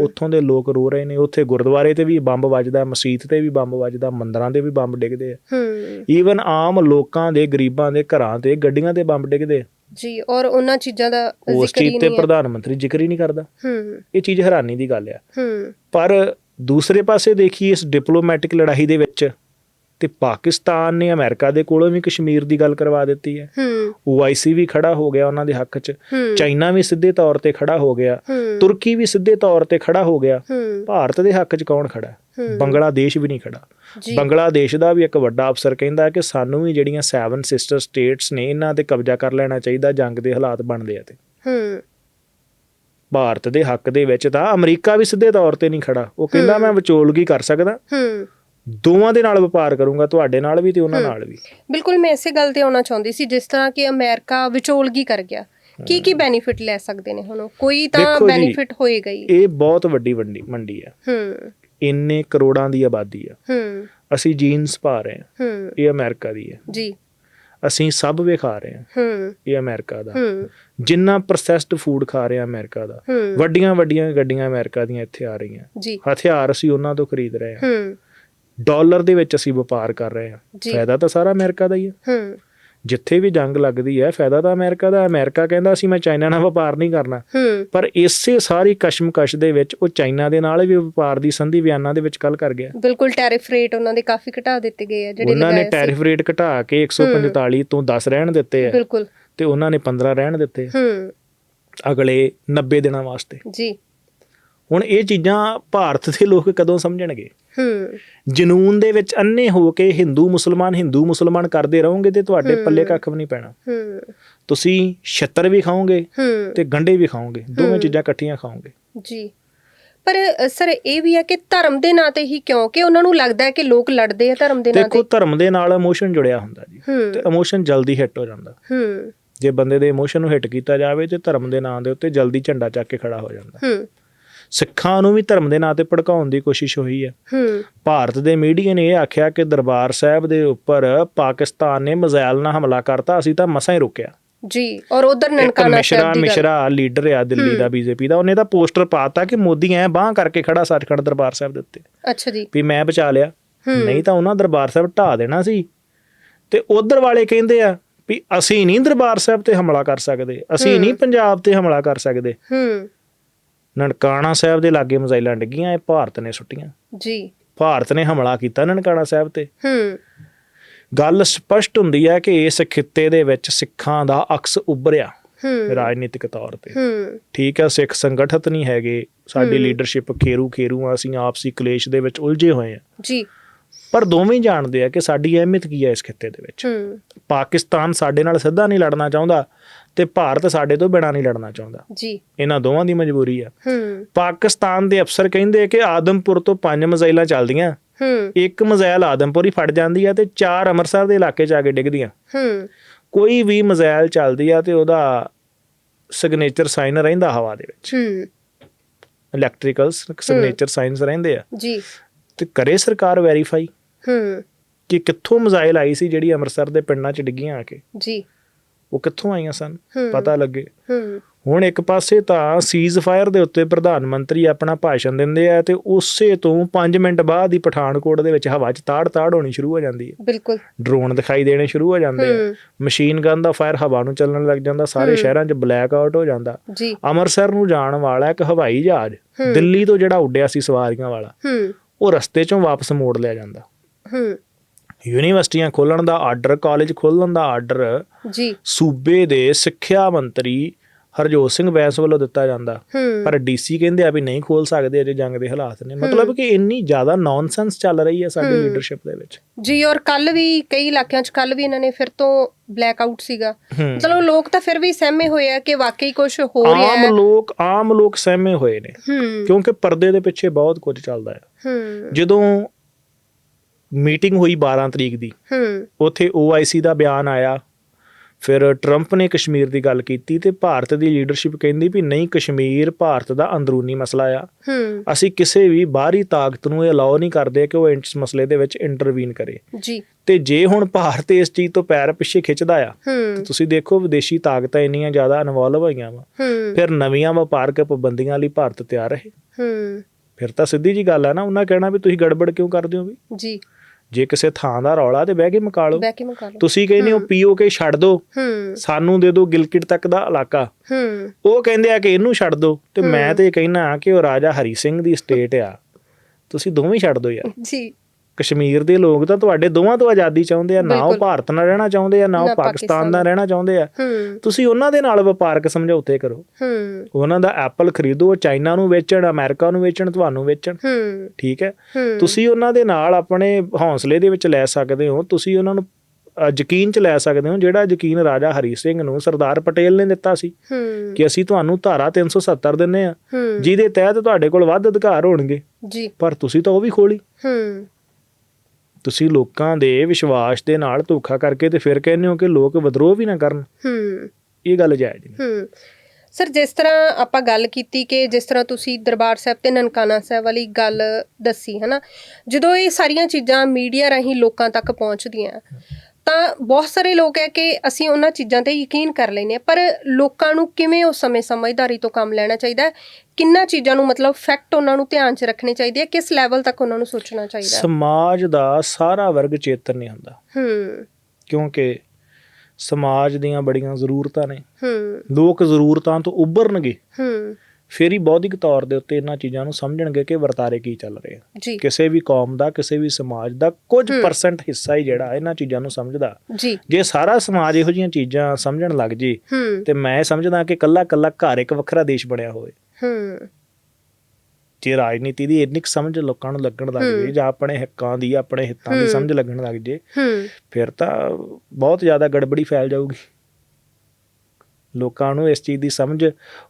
Speaker 1: ਉੱਥੋਂ ਦੇ ਲੋਕ ਰੋ ਰਹੇ ਨੇ। ਉੱਥੇ ਗੁਰਦੁਆਰੇ ਤੇ ਵੀ ਬੰਬ ਵੱਜਦਾ ਮਸਜਿਦ ਤੇ ਵੀ ਬੰਬ ਵੱਜਦਾ ਮੰਦਰਾਂ ਦੇ ਵੀ ਬੰਬ ਡਿੱਗਦੇ ਆ। ਈਵਨ ਆਮ ਲੋਕਾਂ ਦੇ ਗਰੀਬਾਂ ਦੇ ਘਰਾਂ ਤੇ ਗੱਡੀਆਂ ਤੇ ਬੰਬ ਡਿੱਗਦੇ।
Speaker 2: ਜੀ ਔਰ ਉਹਨਾਂ ਚੀਜ਼ਾਂ ਦਾ
Speaker 1: ਉਸ
Speaker 2: ਜ਼ਿਕਰ ਹੀ
Speaker 1: ਚੀਜ਼ ਤੇ
Speaker 2: ਨਹੀਂ ਹੈ।
Speaker 1: ਪ੍ਰਧਾਨ ਮੰਤਰੀ ਜ਼ਿਕਰ ਹੀ ਨਹੀਂ ਕਰਦਾ। ਇਹ ਚੀਜ਼ ਹੈਰਾਨੀ ਦੀ ਗੱਲ ਆ। ਪਰ ਦੂਸਰੇ ਪਾਸੇ ਦੇਖੀਏ ਇਸ ਡਿਪਲੋਮੈਟਿਕ ਲੜਾਈ ਦੇ ਵਿੱਚ ਤੇ ਪਾਕਿਸਤਾਨ ਨੇ ਅਮਰੀਕਾ ਦੇ ਕੋਲੋਂ ਵੀ ਕਸ਼ਮੀਰ ਦੀ ਗੱਲ ਕਰਵਾ ਦਿੱਤੀ ਹੈ।
Speaker 2: ਹੂੰ।
Speaker 1: OIC ਵੀ ਖੜਾ ਹੋ ਗਿਆ ਉਹਨਾਂ ਦੇ ਹੱਕ 'ਚ। ਚਾਈਨਾ ਵੀ ਸਿੱਧੇ ਤੌਰ ਤੇ ਖੜਾ ਹੋ ਗਿਆ। ਤੁਰਕੀ ਵੀ ਸਿੱਧੇ ਤੌਰ ਤੇ ਖੜਾ ਹੋ ਗਿਆ। ਭਾਰਤ ਦੇ ਹੱਕ 'ਚ ਕੌਣ ਖੜਾ। ਬੰਗਲਾਦੇਸ਼ ਵੀ ਨਹੀਂ ਖੜਾ। ਬੰਗਲਾਦੇਸ਼ ਦਾ ਵੀ ਇੱਕ ਵੱਡਾ ਅਫਸਰ ਕਹਿੰਦਾ ਕਿ ਸਾਨੂੰ ਵੀ ਜਿਹੜੀਆਂ 7 ਸਿਸਟਰ ਸਟੇਟਸ ਨੇ ਇਹਨਾਂ ਤੇ ਕਬਜ਼ਾ ਕਰ ਲੈਣਾ ਚਾਹੀਦਾ ਜੰਗ ਦੇ ਹਾਲਾਤ ਬਣਦੇ ਆ ਤੇ।
Speaker 2: ਹੂੰ।
Speaker 1: ਭਾਰਤ ਦੇ ਹੱਕ ਦੇ ਵਿੱਚ ਤਾਂ ਅਮਰੀਕਾ ਵੀ ਸਿੱਧੇ ਤੌਰ ਤੇ ਨਹੀਂ ਖੜਾ। ਉਹ ਕਹਿੰਦਾ ਮੈਂ ਵਿਚੋਲਗੀ ਕਰ ਸਕਦਾ।
Speaker 2: ਹੂੰ।
Speaker 1: ਦੋਵਾਂ ਦੇ ਨਾਲ ਵਪਾਰ ਕਰੂੰਗਾ ਤੁਹਾਡੇ ਨਾਲ ਵੀ ਤੇ ਉਹਨਾਂ ਨਾਲ ਵੀ।
Speaker 2: ਬਿਲਕੁਲ ਮੈਂ ਇਸੇ ਗੱਲ ਤੇ ਆਉਣਾ ਚਾਹੁੰਦੀ ਸੀ ਜਿਸ ਤਰ੍ਹਾਂ ਕਿ ਅਮਰੀਕਾ ਵਿਚੋਲਗੀ ਕਰ ਗਿਆ। ਕੀ ਕੀ ਬੈਨੀਫਿਟ ਲੈ ਸਕਦੇ ਨੇ ਹੁਣ? ਕੋਈ ਤਾਂ ਬੈਨੀਫਿਟ ਹੋਏਗਾ ਹੀ
Speaker 1: ਇਹ ਬਹੁਤ ਵੱਡੀ ਵੰਡੀ ਮੰਡੀ ਹੈ
Speaker 2: ਹੂੰ।
Speaker 1: ਇੰਨੇ ਕਰੋੜਾਂ ਦੀ ਆਬਾਦੀ ਆ।
Speaker 2: ਹੂੰ।
Speaker 1: ਅਸੀਂ ਜੀਨਸ ਪਾ ਰਹੇ ਹਾਂ।
Speaker 2: ਹੂੰ।
Speaker 1: ਇਹ ਅਮਰੀਕਾ ਦੀ ਹੈ
Speaker 2: ਜੀ।
Speaker 1: ਅਸੀਂ ਸਭ ਵੇ ਖਾ ਰਹੇ ਹਾਂ।
Speaker 2: ਹੂੰ।
Speaker 1: ਇਹ ਅਮਰੀਕਾ ਦਾ।
Speaker 2: ਹੂੰ।
Speaker 1: ਜਿੰਨਾ ਪ੍ਰੋਸੈਸਡ ਫੂਡ ਖਾ ਰਹੇ ਹਾਂ ਅਮਰੀਕਾ ਦਾ। ਵੱਡੀਆਂ ਵੱਡੀਆਂ ਗੱਡੀਆਂ ਅਮਰੀਕਾ ਦੀਆਂ ਇੱਥੇ ਆ ਰਹੀਆਂ।
Speaker 2: ਜੀ।
Speaker 1: ਹਥਿਆਰ ਅਸੀਂ ਉਹਨਾਂ ਤੋਂ ਖਰੀਦ ਰਹੇ ਹਾਂ।
Speaker 2: ਹੂੰ।
Speaker 1: ਡਾਲਰ ਦੇ ਵਿੱਚ ਅਸੀਂ ਵਪਾਰ ਕਰ ਰਹੇ ਹਾਂ। ਫਾਇਦਾ ਤਾਂ ਸਾਰਾ ਅਮਰੀਕਾ ਦਾ ਹੀ ਹੈ।
Speaker 2: ਹੂੰ।
Speaker 1: ਜਿੱਥੇ ਵੀ ਜੰਗ ਲੱਗਦੀ ਹੈ ਫਾਇਦਾ ਤਾਂ ਅਮਰੀਕਾ ਦਾ ਅਮਰੀਕਾ ਕਹਿੰਦਾ ਸੀ ਮੈਂ ਚਾਈਨਾ ਨਾਲ ਵਪਾਰ ਨਹੀਂ ਕਰਨਾ।
Speaker 2: ਹੂੰ।
Speaker 1: ਪਰ ਇਸੇ ਸਾਰੀ ਕਸ਼ਮਕਸ਼ ਦੇ ਵਿੱਚ ਉਹ ਚਾਈਨਾ ਦੇ ਨਾਲ ਵੀ ਵਪਾਰ ਦੀ ਸੰਧੀ ਬਿਆਨਾਂ ਦੇ ਵਿੱਚ ਕੱਲ ਕਰ ਗਿਆ।
Speaker 2: ਬਿਲਕੁਲ ਟੈਰਿਫ ਰੇਟ ਉਹਨਾਂ ਦੇ ਕਾਫੀ ਘਟਾ ਦਿੱਤੇ ਗਏ ਆ ਜਿਹੜੇ
Speaker 1: ਉਹਨਾਂ ਨੇ। ਟੈਰਿਫ ਰੇਟ ਘਟਾ ਕੇ 145 ਤੋਂ 10 ਰਹਿਣ ਦਿੱਤੇ ਆ।
Speaker 2: ਬਿਲਕੁਲ।
Speaker 1: ਤੇ ਉਹਨਾਂ ਨੇ 15 ਰਹਿਣ ਦਿੱਤੇ
Speaker 2: ਹੂੰ।
Speaker 1: ਅਗਲੇ 90 ਦਿਨਾਂ ਵਾਸਤੇ।
Speaker 2: ਜੀ।
Speaker 1: ਹੁਣ ਇਹ ਚੀਜ਼ਾਂ ਭਾਰਤ ਦੇ ਲੋਕ ਕਦੋਂ ਸਮਝਣਗੇ? ਜਨੂਨ ਦੇ ਵਿੱਚ ਅੰਨੇ ਹੋ ਕੇ ਹਿੰਦੂ ਮੁਸਲਮਾਨ ਹਿੰਦੂ ਮੁਸਲਮਾਨ ਕਰਦੇ ਰਹੋਗੇ ਤੇ ਤੁਹਾਡੇ। ਪੱਲੇ ਕੱਖ ਵੀ ਨਹੀਂ ਪੈਣਾ। ਤੁਸੀਂ ਛੱਤਰ ਵੀ ਖਾਓਗੇ ਤੇ ਗੰਡੇ ਵੀ ਖਾਓਗੇ ਦੋਵੇਂ। ਚੀਜ਼ਾਂ ਇਕੱਠੀਆਂ ਖਾਓਗੇ।
Speaker 2: ਜੀ। ਪਰ ਸਰ ਇਹ ਵੀ ਹੈ ਕਿ ਧਰਮ ਦੇ ਨਾਂ ਤੇ ਹੀ ਕਿਉਂਕਿ ਉਹਨਾਂ ਨੂੰ ਲੱਗਦਾ ਹੈ ਕਿ ਲੋਕ ਲੜਦੇ ਆ ਧਰਮ ਦੇ ਨਾਂ
Speaker 1: ਦੇਖੋ
Speaker 2: ਤੇ।
Speaker 1: ਧਰਮ ਦੇ ਨਾਲ ਇਮੋਸ਼ਨ ਜੁੜਿਆ ਹੁੰਦਾ ਜੀ। ਤੇ ਇਮੋਸ਼ਨ ਜਲਦੀ ਹਿੱਟ ਹੋ ਜਾਂਦਾ।
Speaker 2: ਹੂੰ।
Speaker 1: ਜੇ ਬੰਦੇ ਦੇ ਇਮੋਸ਼ਨ ਨੂੰ ਹਿੱਟ ਕੀਤਾ ਜਾਵੇ ਤੇ ਧਰਮ ਦੇ ਨਾਂ ਦੇ ਉੱਤੇ ਜਲਦੀ ਝੰਡਾ ਚੱਕ ਕੇ ਖੜਾ ਹੋ ਜਾਂਦਾ।
Speaker 2: ਹੂੰ।
Speaker 1: ਸਿੱਖਾਂ ਨੂੰ ਵੀ ਧਰਮ ਦੇ ਨਾਂ ਤੇ ਭੜਕਾਉਣ ਦੀ ਕੋਸ਼ਿਸ਼ ਹੋਈ ਹੈ।
Speaker 2: ਹੂੰ।
Speaker 1: ਭਾਰਤ ਦੇ ਮੀਡੀਆ ਨੇ ਇਹ ਆਖਿਆ ਕਿ ਦਰਬਾਰ ਸਾਹਿਬ ਦੇ ਉੱਪਰ ਪਾਕਿਸਤਾਨ ਨੇ ਮਿਜ਼ਾਈਲ ਨਾਲ ਹਮਲਾ ਕਰਤਾ ਅਸੀਂ ਤਾਂ ਮਸਾਂ ਹੀ ਰੋਕਿਆ।
Speaker 2: ਜੀ ਔਰ ਉਧਰ ਨਨਕਾਣਾ ਸਾਹਿਬ ਦੀ
Speaker 1: ਮਿਸ਼ਰਾ ਲੀਡਰ ਆ ਦਿੱਲੀ ਦਾ ਬੀਜੇਪੀ ਦਾ ਉਹਨੇ ਤਾਂ ਪੋਸਟਰ ਪਾਤਾ ਕਿ ਮੋਦੀ ਐ ਬਾਹ ਕਰਕੇ ਖੜਾ ਸੱਚਖੰਡ ਦਰਬਾਰ ਸਾਹਿਬ ਦੇ ਉੱਤੇ।
Speaker 2: ਅੱਛਾ ਜੀ।
Speaker 1: ਵੀ ਮੈਂ ਬਚਾ ਲਿਆ। ਨਹੀਂ ਤਾਂ ਉਹਨਾਂ ਦਰਬਾਰ ਸਾਹਿਬ ਢਾ ਦੇਣਾ ਸੀ। ਤੇ ਉਧਰ ਵਾਲੇ ਕਹਿੰਦੇ ਆ ਵੀ ਅਸੀਂ ਨਹੀਂ ਦਰਬਾਰ ਸਾਹਿਬ ਤੇ ਹਮਲਾ ਕਰ ਸਕਦੇ ਅਸੀਂ ਨਹੀਂ ਪੰਜਾਬ ਤੇ ਹਮਲਾ ਕਰ ਸਕਦੇ।
Speaker 2: ਹੂੰ।
Speaker 1: ਨਨਕਾਣਾ ਸਾਹਿਬ ਦੇ ਲਾਗੇ ਮਿਜ਼ਾਈਲਾਂ ਡਿੱਗੀਆਂ ਇਹ ਭਾਰਤ ਨੇ ਸੁੱਟੀਆਂ।
Speaker 2: ਜੀ।
Speaker 1: ਭਾਰਤ ਨੇ ਹਮਲਾ ਕੀਤਾ ਨਨਕਾਣਾ ਸਾਹਿਬ ਤੇ।
Speaker 2: ਹੂੰ।
Speaker 1: ਗੱਲ ਸਪਸ਼ਟ ਹੁੰਦੀ ਹੈ ਕਿ ਇਸ ਖਿੱਤੇ ਦੇ ਵਿੱਚ ਸਿੱਖਾਂ ਦਾ ਅਕਸ ਉੱਭਰਿਆ
Speaker 2: ਹੂੰ।
Speaker 1: ਰਾਜਨੀਤਿਕ ਤੌਰ ਤੇ।
Speaker 2: ਹੂੰ।
Speaker 1: ਠੀਕ ਹੈ ਸਿੱਖ ਸੰਗਠਿਤ ਨਹੀਂ ਹੈਗੇ। ਸਾਡੀ ਲੀਡਰਸ਼ਿਪ ਖੇਰੂ ਖੇਰੂ ਆ ਅਸੀਂ ਆਪਸੀ ਕਲੇਸ਼ ਦੇ ਵਿੱਚ ਉਲਝੇ ਹੋਏ ਆ
Speaker 2: ਜੀ।
Speaker 1: ਪਰ ਦੋਵੇਂ ਜਾਣਦੇ ਆ ਕਿ ਸਾਡੀ ਅਹਿਮੀਅਤ ਕੀ ਹੈ ਇਸ ਖਿੱਤੇ ਦੇ ਵਿੱਚ।
Speaker 2: ਹੂੰ।
Speaker 1: ਪਾਕਿਸਤਾਨ ਸਾਡੇ ਨਾਲ ਸਿੱਧਾ ਨਹੀਂ ਲੜਨਾ ਚਾਹੁੰਦਾ। ਤੇ ਭਾਰਤ ਸਾਡੇ ਤੋਂ ਬਿਨਾਂ ਨਹੀਂ ਲੜਨਾ ਚਾਹੁੰਦਾ।
Speaker 2: ਜੀ।
Speaker 1: ਇਹਨਾਂ ਦੋਵਾਂ ਦੀ ਮਜਬੂਰੀ ਆ।
Speaker 2: ਹੂੰ।
Speaker 1: ਪਾਕਿਸਤਾਨ ਦੇ ਅਫਸਰ ਕਹਿੰਦੇ ਕਿ ਆਦਮਪੁਰ ਤੋਂ ਪੰਜ ਮਿਜ਼ਾਈਲਾਂ ਚੱਲਦੀਆਂ।
Speaker 2: ਹੂੰ।
Speaker 1: ਇੱਕ ਮਿਜ਼ਾਈਲ ਆਦਮਪੁਰ ਹੀ ਫੜ ਜਾਂਦੀ ਆ ਤੇ ਚਾਰ ਅੰਮ੍ਰਿਤਸਰ ਦੇ ਇਲਾਕੇ 'ਚ ਆ ਕੇ ਡਿੱਗਦੀਆਂ।
Speaker 2: ਹੂੰ।
Speaker 1: ਕੋਈ ਵੀ ਮਿਜ਼ਾਈਲ ਚੱਲਦੀ ਆ ਤੇ ਉਹਦਾ ਸਿਗਨੇਚਰ ਸਾਈਨ ਰਹਿੰਦਾ ਹਵਾ ਦੇ ਵਿੱਚ।
Speaker 2: ਹੂੰ।
Speaker 1: ਇਲੈਕਟ੍ਰੀਕਲ ਸਿਗਨੇਚਰ ਸਾਈਨਸ ਰਹਿੰਦੇ ਆ।
Speaker 2: ਜੀ।
Speaker 1: ਤੇ ਕਰੇ ਸਰਕਾਰ ਵੈਰੀਫਾਈ
Speaker 2: ਹੂੰ।
Speaker 1: ਕਿ ਕਿੱਥੋਂ ਮਿਜ਼ਾਈਲ ਆਈ ਸੀ ਜਿਹੜੀ ਅੰਮ੍ਰਿਤਸਰ ਦੇ ਪਿੰਡਾਂ 'ਚ ਡਿੱਗੀਆਂ ਆ ਕੇ।
Speaker 2: ਜੀ।
Speaker 1: ਉਹ ਕਿੱਥੋਂ ਆਈਆਂ ਸਨ। ਪਤਾ ਲੱਗੇ। ਹੁਣ ਇੱਕ ਪਾਸੇ ਤਾਂ ਸੀਜ਼ ਫਾਇਰ ਦੇ ਉੱਤੇ ਪ੍ਰਧਾਨ ਮੰਤਰੀ ਆਪਣਾ ਭਾਸ਼ਣ ਦਿੰਦੇ ਆ ਤੇ ਉਸੇ ਤੋਂ 5 ਮਿੰਟ ਬਾਅਦ ਹੀ ਪਠਾਨਕੋਟ ਦੇ ਵਿੱਚ ਹਵਾ 'ਚ ਤਾੜ-ਤਾੜ ਹੋਣੀ ਸ਼ੁਰੂ ਹੋ ਜਾਂਦੀ ਹੈ।
Speaker 2: ਬਿਲਕੁਲ।
Speaker 1: ਡਰੋਨ ਦਿਖਾਈ ਦੇਣੇ ਸ਼ੁਰੂ ਹੋ ਜਾਂਦੇ ਆ। ਮਸ਼ੀਨ ਗਨ ਦਾ ਫਾਇਰ ਹਵਾ ਨੂੰ ਚੱਲਣ ਲੱਗ ਜਾਂਦਾ ਸਾਰੇ। ਸ਼ਹਿਰਾਂ 'ਚ ਬਲੈਕ ਆਊਟ ਹੋ ਜਾਂਦਾ। ਅੰਮ੍ਰਿਤਸਰ ਨੂੰ ਜਾਣ ਵਾਲਾ ਇੱਕ ਹਵਾਈ ਜਹਾਜ਼। ਦਿੱਲੀ ਤੋਂ ਜਿਹੜਾ ਉੱਡਿਆ ਸੀ ਸਵਾਰੀਆਂ ਵਾਲਾ ਉਹ ਰਸਤੇ 'ਚੋਂ ਵਾਪਸ ਮੋੜ ਲਿਆ ਜਾਂਦਾ। ਯੂਨੀਵਰਸਿਟੀਆਂ ਖੋਲਣ ਦਾ ਆਰਡਰ ਕਾਲਜ ਖੋਲਣ ਦਾ ਆਰਡਰ
Speaker 2: ਜੀ।
Speaker 1: ਸੂਬੇ ਦੇ ਸਿੱਖਿਆ ਮੰਤਰੀ ਹਰਜੋਤ ਸਿੰਘ ਬੈਂਸ ਵੱਲੋਂ ਦਿੱਤਾ ਜਾਂਦਾ। ਪਰ ਡੀਸੀ ਕਹਿੰਦੇ ਆ ਵੀ ਨਹੀਂ ਖੋਲ ਸਕਦੇ ਅਜੇ ਜੰਗ ਦੇ ਹਾਲਾਤ ਨੇ। ਮਤਲਬ ਕਿ ਇੰਨੀ ਜ਼ਿਆਦਾ ਨੌਨਸੈਂਸ ਚੱਲ ਰਹੀ ਹੈ ਸਾਡੀ। ਲੀਡਰਸ਼ਿਪ ਦੇ ਵਿੱਚ।
Speaker 2: ਜੀ ਔਰ ਕੱਲ ਵੀ ਕਈ ਇਲਾਕਿਆਂ 'ਚ ਕੱਲ ਵੀ ਇਹਨਾਂ ਨੇ ਫਿਰ ਤੋਂ ਬਲੈਕ ਆਊਟ ਸੀਗਾ। ਚਲੋ ਲੋਕ ਤਾਂ ਫਿਰ ਵੀ ਸਹਿਮੇ ਹੋਏ ਆ ਕਿ ਵਾਕਈ ਕੁਝ ਹੋ ਰਿਹਾ ਹੈ।
Speaker 1: ਆਮ ਲੋਕ ਆਮ ਲੋਕ ਸਹਿਮੇ ਹੋਏ ਨੇ। ਕਿਉਂਕਿ ਪਰਦੇ ਦੇ ਪਿੱਛੇ ਬਹੁਤ ਕੁਝ ਚੱਲਦਾ ਹੂੰ। ਜਦੋਂ ਮੀਟਿੰਗ ਹੋਈ 12 ਤਰੀਕ ਦੀ।
Speaker 2: ਹੂੰ।
Speaker 1: ਉੱਥੇ OIC ਦਾ ਬਿਆਨ ਆਇਆ। ਫਿਰ ਟਰੰਪ ਨੇ ਕਸ਼ਮੀਰ ਦੀ ਗੱਲ ਕੀਤੀ ਤੇ ਭਾਰਤ ਦੀ ਲੀਡਰਸ਼ਿਪ ਕਹਿੰਦੀ ਵੀ ਨਹੀਂ ਕਸ਼ਮੀਰ ਭਾਰਤ ਦਾ ਅੰਦਰੂਨੀ ਮਸਲਾ ਆ।
Speaker 2: ਹੂੰ।
Speaker 1: ਅਸੀਂ ਕਿਸੇ ਵੀ ਬਾਹਰੀ ਤਾਕਤ ਨੂੰ ਇਹ ਅਲਾਉ ਨਹੀਂ ਕਰਦੇ ਕਿ ਉਹ ਇਸ ਮਸਲੇ ਦੇ ਵਿੱਚ ਇੰਟਰਵੀਨ ਕਰੇ।
Speaker 2: ਜੀ।
Speaker 1: ਤੇ ਜੇ ਹੁਣ ਭਾਰਤ ਇਸ ਚੀਜ਼ ਤੋਂ ਪੈਰ ਪਿੱਛੇ ਖਿੱਚਦਾ ਆ
Speaker 2: ਹੂੰ।
Speaker 1: ਤੁਸੀਂ ਦੇਖੋ ਵਿਦੇਸ਼ੀ ਤਾਕਤਾਂ ਇੰਨੀਆਂ ਜ਼ਿਆਦਾ ਇਨਵੋਲਵ ਹੋਈਆਂ ਵਾ। ਫਿਰ ਨਵੀਆਂ ਵਪਾਰਕ ਪਾਬੰਦੀਆਂ ਲਈ ਭਾਰਤ ਤਿਆਰ ਰਹੇ।
Speaker 2: ਹੂੰ।
Speaker 1: ਫਿਰ ਤਾਂ ਸਿੱਧੀ ਜੀ ਗੱਲ ਆ ਨਾ ਉਹਨਾਂ ਕਹਿਣਾ ਵੀ ਤੁਸੀਂ ਗੜਬੜ ਕਿਉਂ ਕਰਦੇ ਹੋ ਵੀ?
Speaker 2: ਜੀ।
Speaker 1: ਜੇ ਕਿਸੇ ਥਾਂ ਦਾ ਰੌਲਾ ਤੇ ਬਹਿ ਕੇ ਮੁਕਾ ਲਓ।
Speaker 2: ਬੈ ਕੇ ਮੁਕਾ ਲਓ।
Speaker 1: ਤੁਸੀਂ ਕਹਿੰਦੇ ਹੋ
Speaker 2: ਹੂੰ।
Speaker 1: ਪੀਓਕੇ ਛੱਡ ਦਿਓ
Speaker 2: ਹੂੰ।
Speaker 1: ਸਾਨੂੰ ਦੇ ਦਿਓ ਗਿਲਕਿਟ ਤੱਕ ਦਾ ਇਲਾਕਾ। ਉਹ ਕਹਿੰਦੇ ਆ ਕਿ ਇਹਨੂੰ ਛੱਡ ਦਿਓ ਤੇ ਮੈਂ। ਤੇ ਕਹਿਣਾ ਕਿ ਉਹ ਰਾਜਾ ਹਰੀ ਸਿੰਘ ਦੀ ਸਟੇਟ ਆ। ਤੁਸੀਂ ਦੋਵੇਂ ਛੱਡ ਦਿਓ ਯਾਰ।
Speaker 2: ਜੀ।
Speaker 1: ਕਸ਼ਮੀਰ ਦੇ ਲੋਕ ਤਾਂ ਤੁਹਾਡੇ ਦੋਵਾਂ ਤੋਂ ਆਜ਼ਾਦੀ ਚਾਹੁੰਦੇ ਆ ਨਾ ਉਹ। ਭਾਰਤ ਨਾਲ ਰਹਿਣਾ ਚਾਹੁੰਦੇ ਆ ਨਾ ਉਹ ਪਾਕਿਸਤਾਨ ਨਾਲ ਰਹਿਣਾ ਚਾਹੁੰਦੇ ਆ। ਤੁਸੀਂ ਉਹਨਾਂ ਦੇ ਨਾਲ ਵਪਾਰਕ ਸਮਝੌਤੇ ਕਰੋ। ਉਹਨਾਂ ਦਾ ਐਪਲ ਖਰੀਦੋ ਚਾਈਨਾ ਨੂੰ ਵੇਚਣ ਅਮਰੀਕਾ ਨੂੰ ਵੇਚਣ ਤੁਹਾਨੂੰ ਵੇਚਣ। ਠੀਕ ਹੈ? ਤੁਸੀਂ ਉਹਨਾਂ ਦੇ ਨਾਲ ਆਪਣੇ ਹੌਸਲੇ ਦੇ ਵਿੱਚ ਲੈ ਸਕਦੇ ਹੋ। ਤੁਸੀਂ ਉਹਨਾਂ ਨੂੰ ਯਕੀਨ ਚ ਲੈ ਸਕਦੇ ਹੋ ਜਿਹੜਾ ਯਕੀਨ ਰਾਜਾ ਹਰੀ ਸਿੰਘ ਨੂੰ ਸਰਦਾਰ ਪਟੇਲ ਨੇ ਦਿੱਤਾ ਸੀ ਕਿ ਅਸੀਂ ਤੁਹਾਨੂੰ ਧਾਰਾ 370 ਦਿੰਨੇ ਆ ਜਿਹਦੇ ਤਹਿਤ ਤੁਹਾਡੇ ਕੋਲ ਵੱਧ ਅਧਿਕਾਰ ਹੋਣਗੇ।
Speaker 2: ਜੀ।
Speaker 1: ਪਰ ਤੁਸੀਂ ਤਾਂ ਉਹ ਵੀ ਖੋਲੀ ਤੁਸੀਂ ਲੋਕਾਂ ਦੇ ਵਿਸ਼ਵਾਸ ਦੇ ਨਾਲ ਧੋਖਾ ਕਰਕੇ ਤੇ ਫਿਰ ਕਹਿੰਦੇ ਹੋ ਕਿ ਲੋਕ ਵਿਦਰੋਹ ਵੀ ਨਾ ਕਰਨ।
Speaker 2: ਹੂੰ।
Speaker 1: ਇਹ ਗੱਲ ਜਾਇਜ਼ ਨਹੀਂ।
Speaker 2: ਹੂੰ। ਸਰ ਜਿਸ ਤਰ੍ਹਾਂ ਆਪਾਂ ਗੱਲ ਕੀਤੀ ਕਿ ਜਿਸ ਤਰ੍ਹਾਂ ਤੁਸੀਂ ਦਰਬਾਰ ਸਾਹਿਬ ਤੇ ਨਨਕਾਣਾ ਸਾਹਿਬ ਵਾਲੀ ਗੱਲ ਦੱਸੀ ਹਨਾ? ਜਦੋਂ ਇਹ ਸਾਰੀਆਂ ਚੀਜ਼ਾਂ ਮੀਡੀਆ ਰਾਹੀਂ ਲੋਕਾਂ ਤੱਕ ਪਹੁੰਚਦੀਆਂ ਤਾਂ ਬਹੁਤ ਸਾਰੇ ਲੋਕ ਹੈ ਕਿ ਅਸੀਂ ਉਹਨਾਂ ਚੀਜ਼ਾਂ ਤੇ ਯਕੀਨ ਕਰ ਲੈਨੇ ਪਰ ਲੋਕਾਂ ਨੂੰ ਕਿਵੇਂ ਉਸ ਸਮੇਂ ਸਮਝਦਾਰੀ ਤੋਂ ਕੰਮ ਲੈਣਾ ਚਾਹੀਦਾ ਹੈ? ਕਿੰਨਾ ਚੀਜ਼ਾਂ ਨੂੰ ਮਤਲਬ ਫੈਕਟ ਉਹਨਾਂ ਨੂੰ ਧਿਆਨ 'ਚ ਰੱਖਣੇ ਚਾਹੀਦੇ ਆ ਕਿਸ ਲੈਵਲ ਤੱਕ ਉਹਨਾਂ ਨੂੰ ਸੋਚਣਾ ਚਾਹੀਦਾ
Speaker 1: ਸਮਾਜ ਦਾ ਸਾਰਾ ਵਰਗ ਚੇਤਨ ਨਹੀਂ ਹੁੰਦਾ।
Speaker 2: ਹੂੰ।
Speaker 1: ਕਿਉਂਕਿ ਸਮਾਜ ਦੀਆਂ ਬੜੀਆਂ ਜ਼ਰੂਰਤਾਂ ਨੇ।
Speaker 2: ਹੂੰ।
Speaker 1: ਲੋਕ ਜ਼ਰੂਰਤਾਂ ਤੋਂ ਉੱਭਰਨਗੇ।
Speaker 2: ਹੂੰ।
Speaker 1: ਫਿਰ ਹੀ ਬੌਧਿਕ ਤੌਰ ਦੇ ਉੱਤੇ ਇਹਨਾਂ ਚੀਜ਼ਾਂ ਨੂੰ ਸਮਝਣਗੇ ਕਿ ਵਰਤਾਰੇ ਕੀ ਚੱਲ ਰਹੇ ਆ। ਕਿਸੇ ਵੀ ਕੌਮ ਦਾ ਕਿਸੇ ਵੀ ਸਮਾਜ ਦਾ ਕੁਝ। ਪਰਸੈਂਟ ਹਿੱਸਾ ਹੀ ਜਿਹੜਾ ਇਹਨਾਂ ਚੀਜ਼ਾਂ ਨੂੰ ਸਮਝਦਾ।
Speaker 2: ਜੀ।
Speaker 1: ਜੇ ਸਾਰਾ ਸਮਾਜ ਇਹੋ ਜਿਹੀਆਂ ਚੀਜ਼ਾਂ ਸਮਝਣ ਲੱਗ ਜੇ ਤੇ ਮੈਂ ਸਮਝਦਾ ਕਿ ਕੱਲਾ ਕੱਲਾ ਘਰ ਇੱਕ ਵੱਖਰਾ ਦੇਸ਼ ਬਣਿਆ ਹੋਵੇ।
Speaker 2: ਹੂੰ
Speaker 1: ਜੇ ਰਾਜਨੀਤੀ ਦੀ ਇੰਨੀ ਸਮਝ ਲੋਕਾਂ ਨੂੰ ਲੱਗਣ ਲੱਗ ਜੇ। ਜਾਂ ਆਪਣੇ ਹੱਕਾਂ ਦੀ ਆਪਣੇ ਹਿੱਤਾਂ ਦੀ। ਸਮਝ ਲੱਗਣ ਲੱਗ ਜੇ
Speaker 2: ਹੂੰ
Speaker 1: ਫਿਰ ਤਾਂ ਬਹੁਤ ਜ਼ਿਆਦਾ ਗੜਬੜੀ ਫੈਲ ਜਾਊਗੀ ਲੋਕਾਂ ਨੂੰ ਇਸ ਚੀਜ਼ ਦੀ ਸਮਝ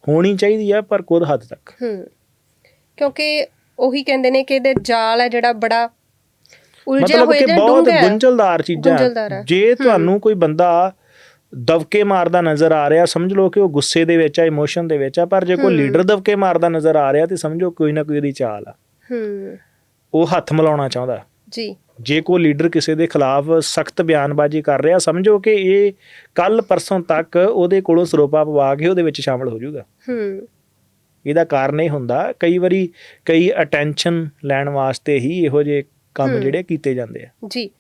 Speaker 1: ਹੋਣੀ ਚਾਹੀਦੀ ਆ ਪਰ ਕੁਝ ਹੱਦ ਤੱਕ
Speaker 2: ਹੂੰ ਕਿਉਂਕਿ ਉਹੀ ਕਹਿੰਦੇ ਨੇ ਕਿ ਇਹਦੇ ਜਾਲ ਹੈ ਜਿਹੜਾ ਬੜਾ ਉਲਝਿਆ ਹੋਇਆ ਜਾਂ
Speaker 1: ਬਹੁਤ। ਗੁੰਝਲਦਾਰ ਚੀਜ਼ਾਂ। ਜੇ ਤੁਹਾਨੂੰ ਕੋਈ ਬੰਦਾ ਦਵਕੇ ਮਾਰਦਾ ਨਜ਼ਰ ਆ ਰਿਹਾ ਸਮਝ ਲਓ ਕਿ ਉਹ ਗੁੱਸੇ ਦੇ ਵਿੱਚ ਆ ਇਮੋਸ਼ਨ ਦੇ ਵਿੱਚ ਆ ਪਰ ਜੇ ਕੋਈ। ਲੀਡਰ ਦਵਕੇ ਮਾਰਦਾ ਨਜ਼ਰ ਆ ਰਿਹਾ ਤੇ ਸਮਝੋ ਕੋਈ ਨਾ ਕੋਈ ਉਹਦੀ ਚਾਲ ਆ।
Speaker 2: ਹੂੰ।
Speaker 1: ਉਹ ਹੱਥ ਮਿਲਾਉਣਾ ਚਾਹੁੰਦਾ।
Speaker 2: ਜੀ।
Speaker 1: ਜੇ ਕੋਈ ਲੀਡਰ ਕਿਸੇ ਦੇ ਖਿਲਾਫ ਸਖਤ ਬਿਆਨਬਾਜ਼ੀ ਕਰ ਰਿਹਾ ਸਮਝੋ ਕਿ ਇਹ ਕੱਲ ਪਰਸੋਂ ਤੱਕ ਉਹਦੇ ਕੋਲੋਂ ਸਰੋਪਾ ਪਵਾ ਕੇ ਉਹਦੇ ਵਿੱਚ ਸ਼ਾਮਲ ਹੋ ਜਾਊਗਾ।
Speaker 2: ਹੂੰ।
Speaker 1: ਇਹਦਾ ਕਾਰਨ ਇਹ ਹੁੰਦਾ ਕਈ ਵਾਰੀ ਕਈ ਅਟੈਂਸ਼ਨ ਲੈਣ ਵਾਸਤੇ ਹੀ ਇਹੋ ਜਿਹੇ ਕੰਮ। ਜਿਹੜੇ ਕੀਤੇ ਜਾਂਦੇ ਆ।
Speaker 2: ਜੀ।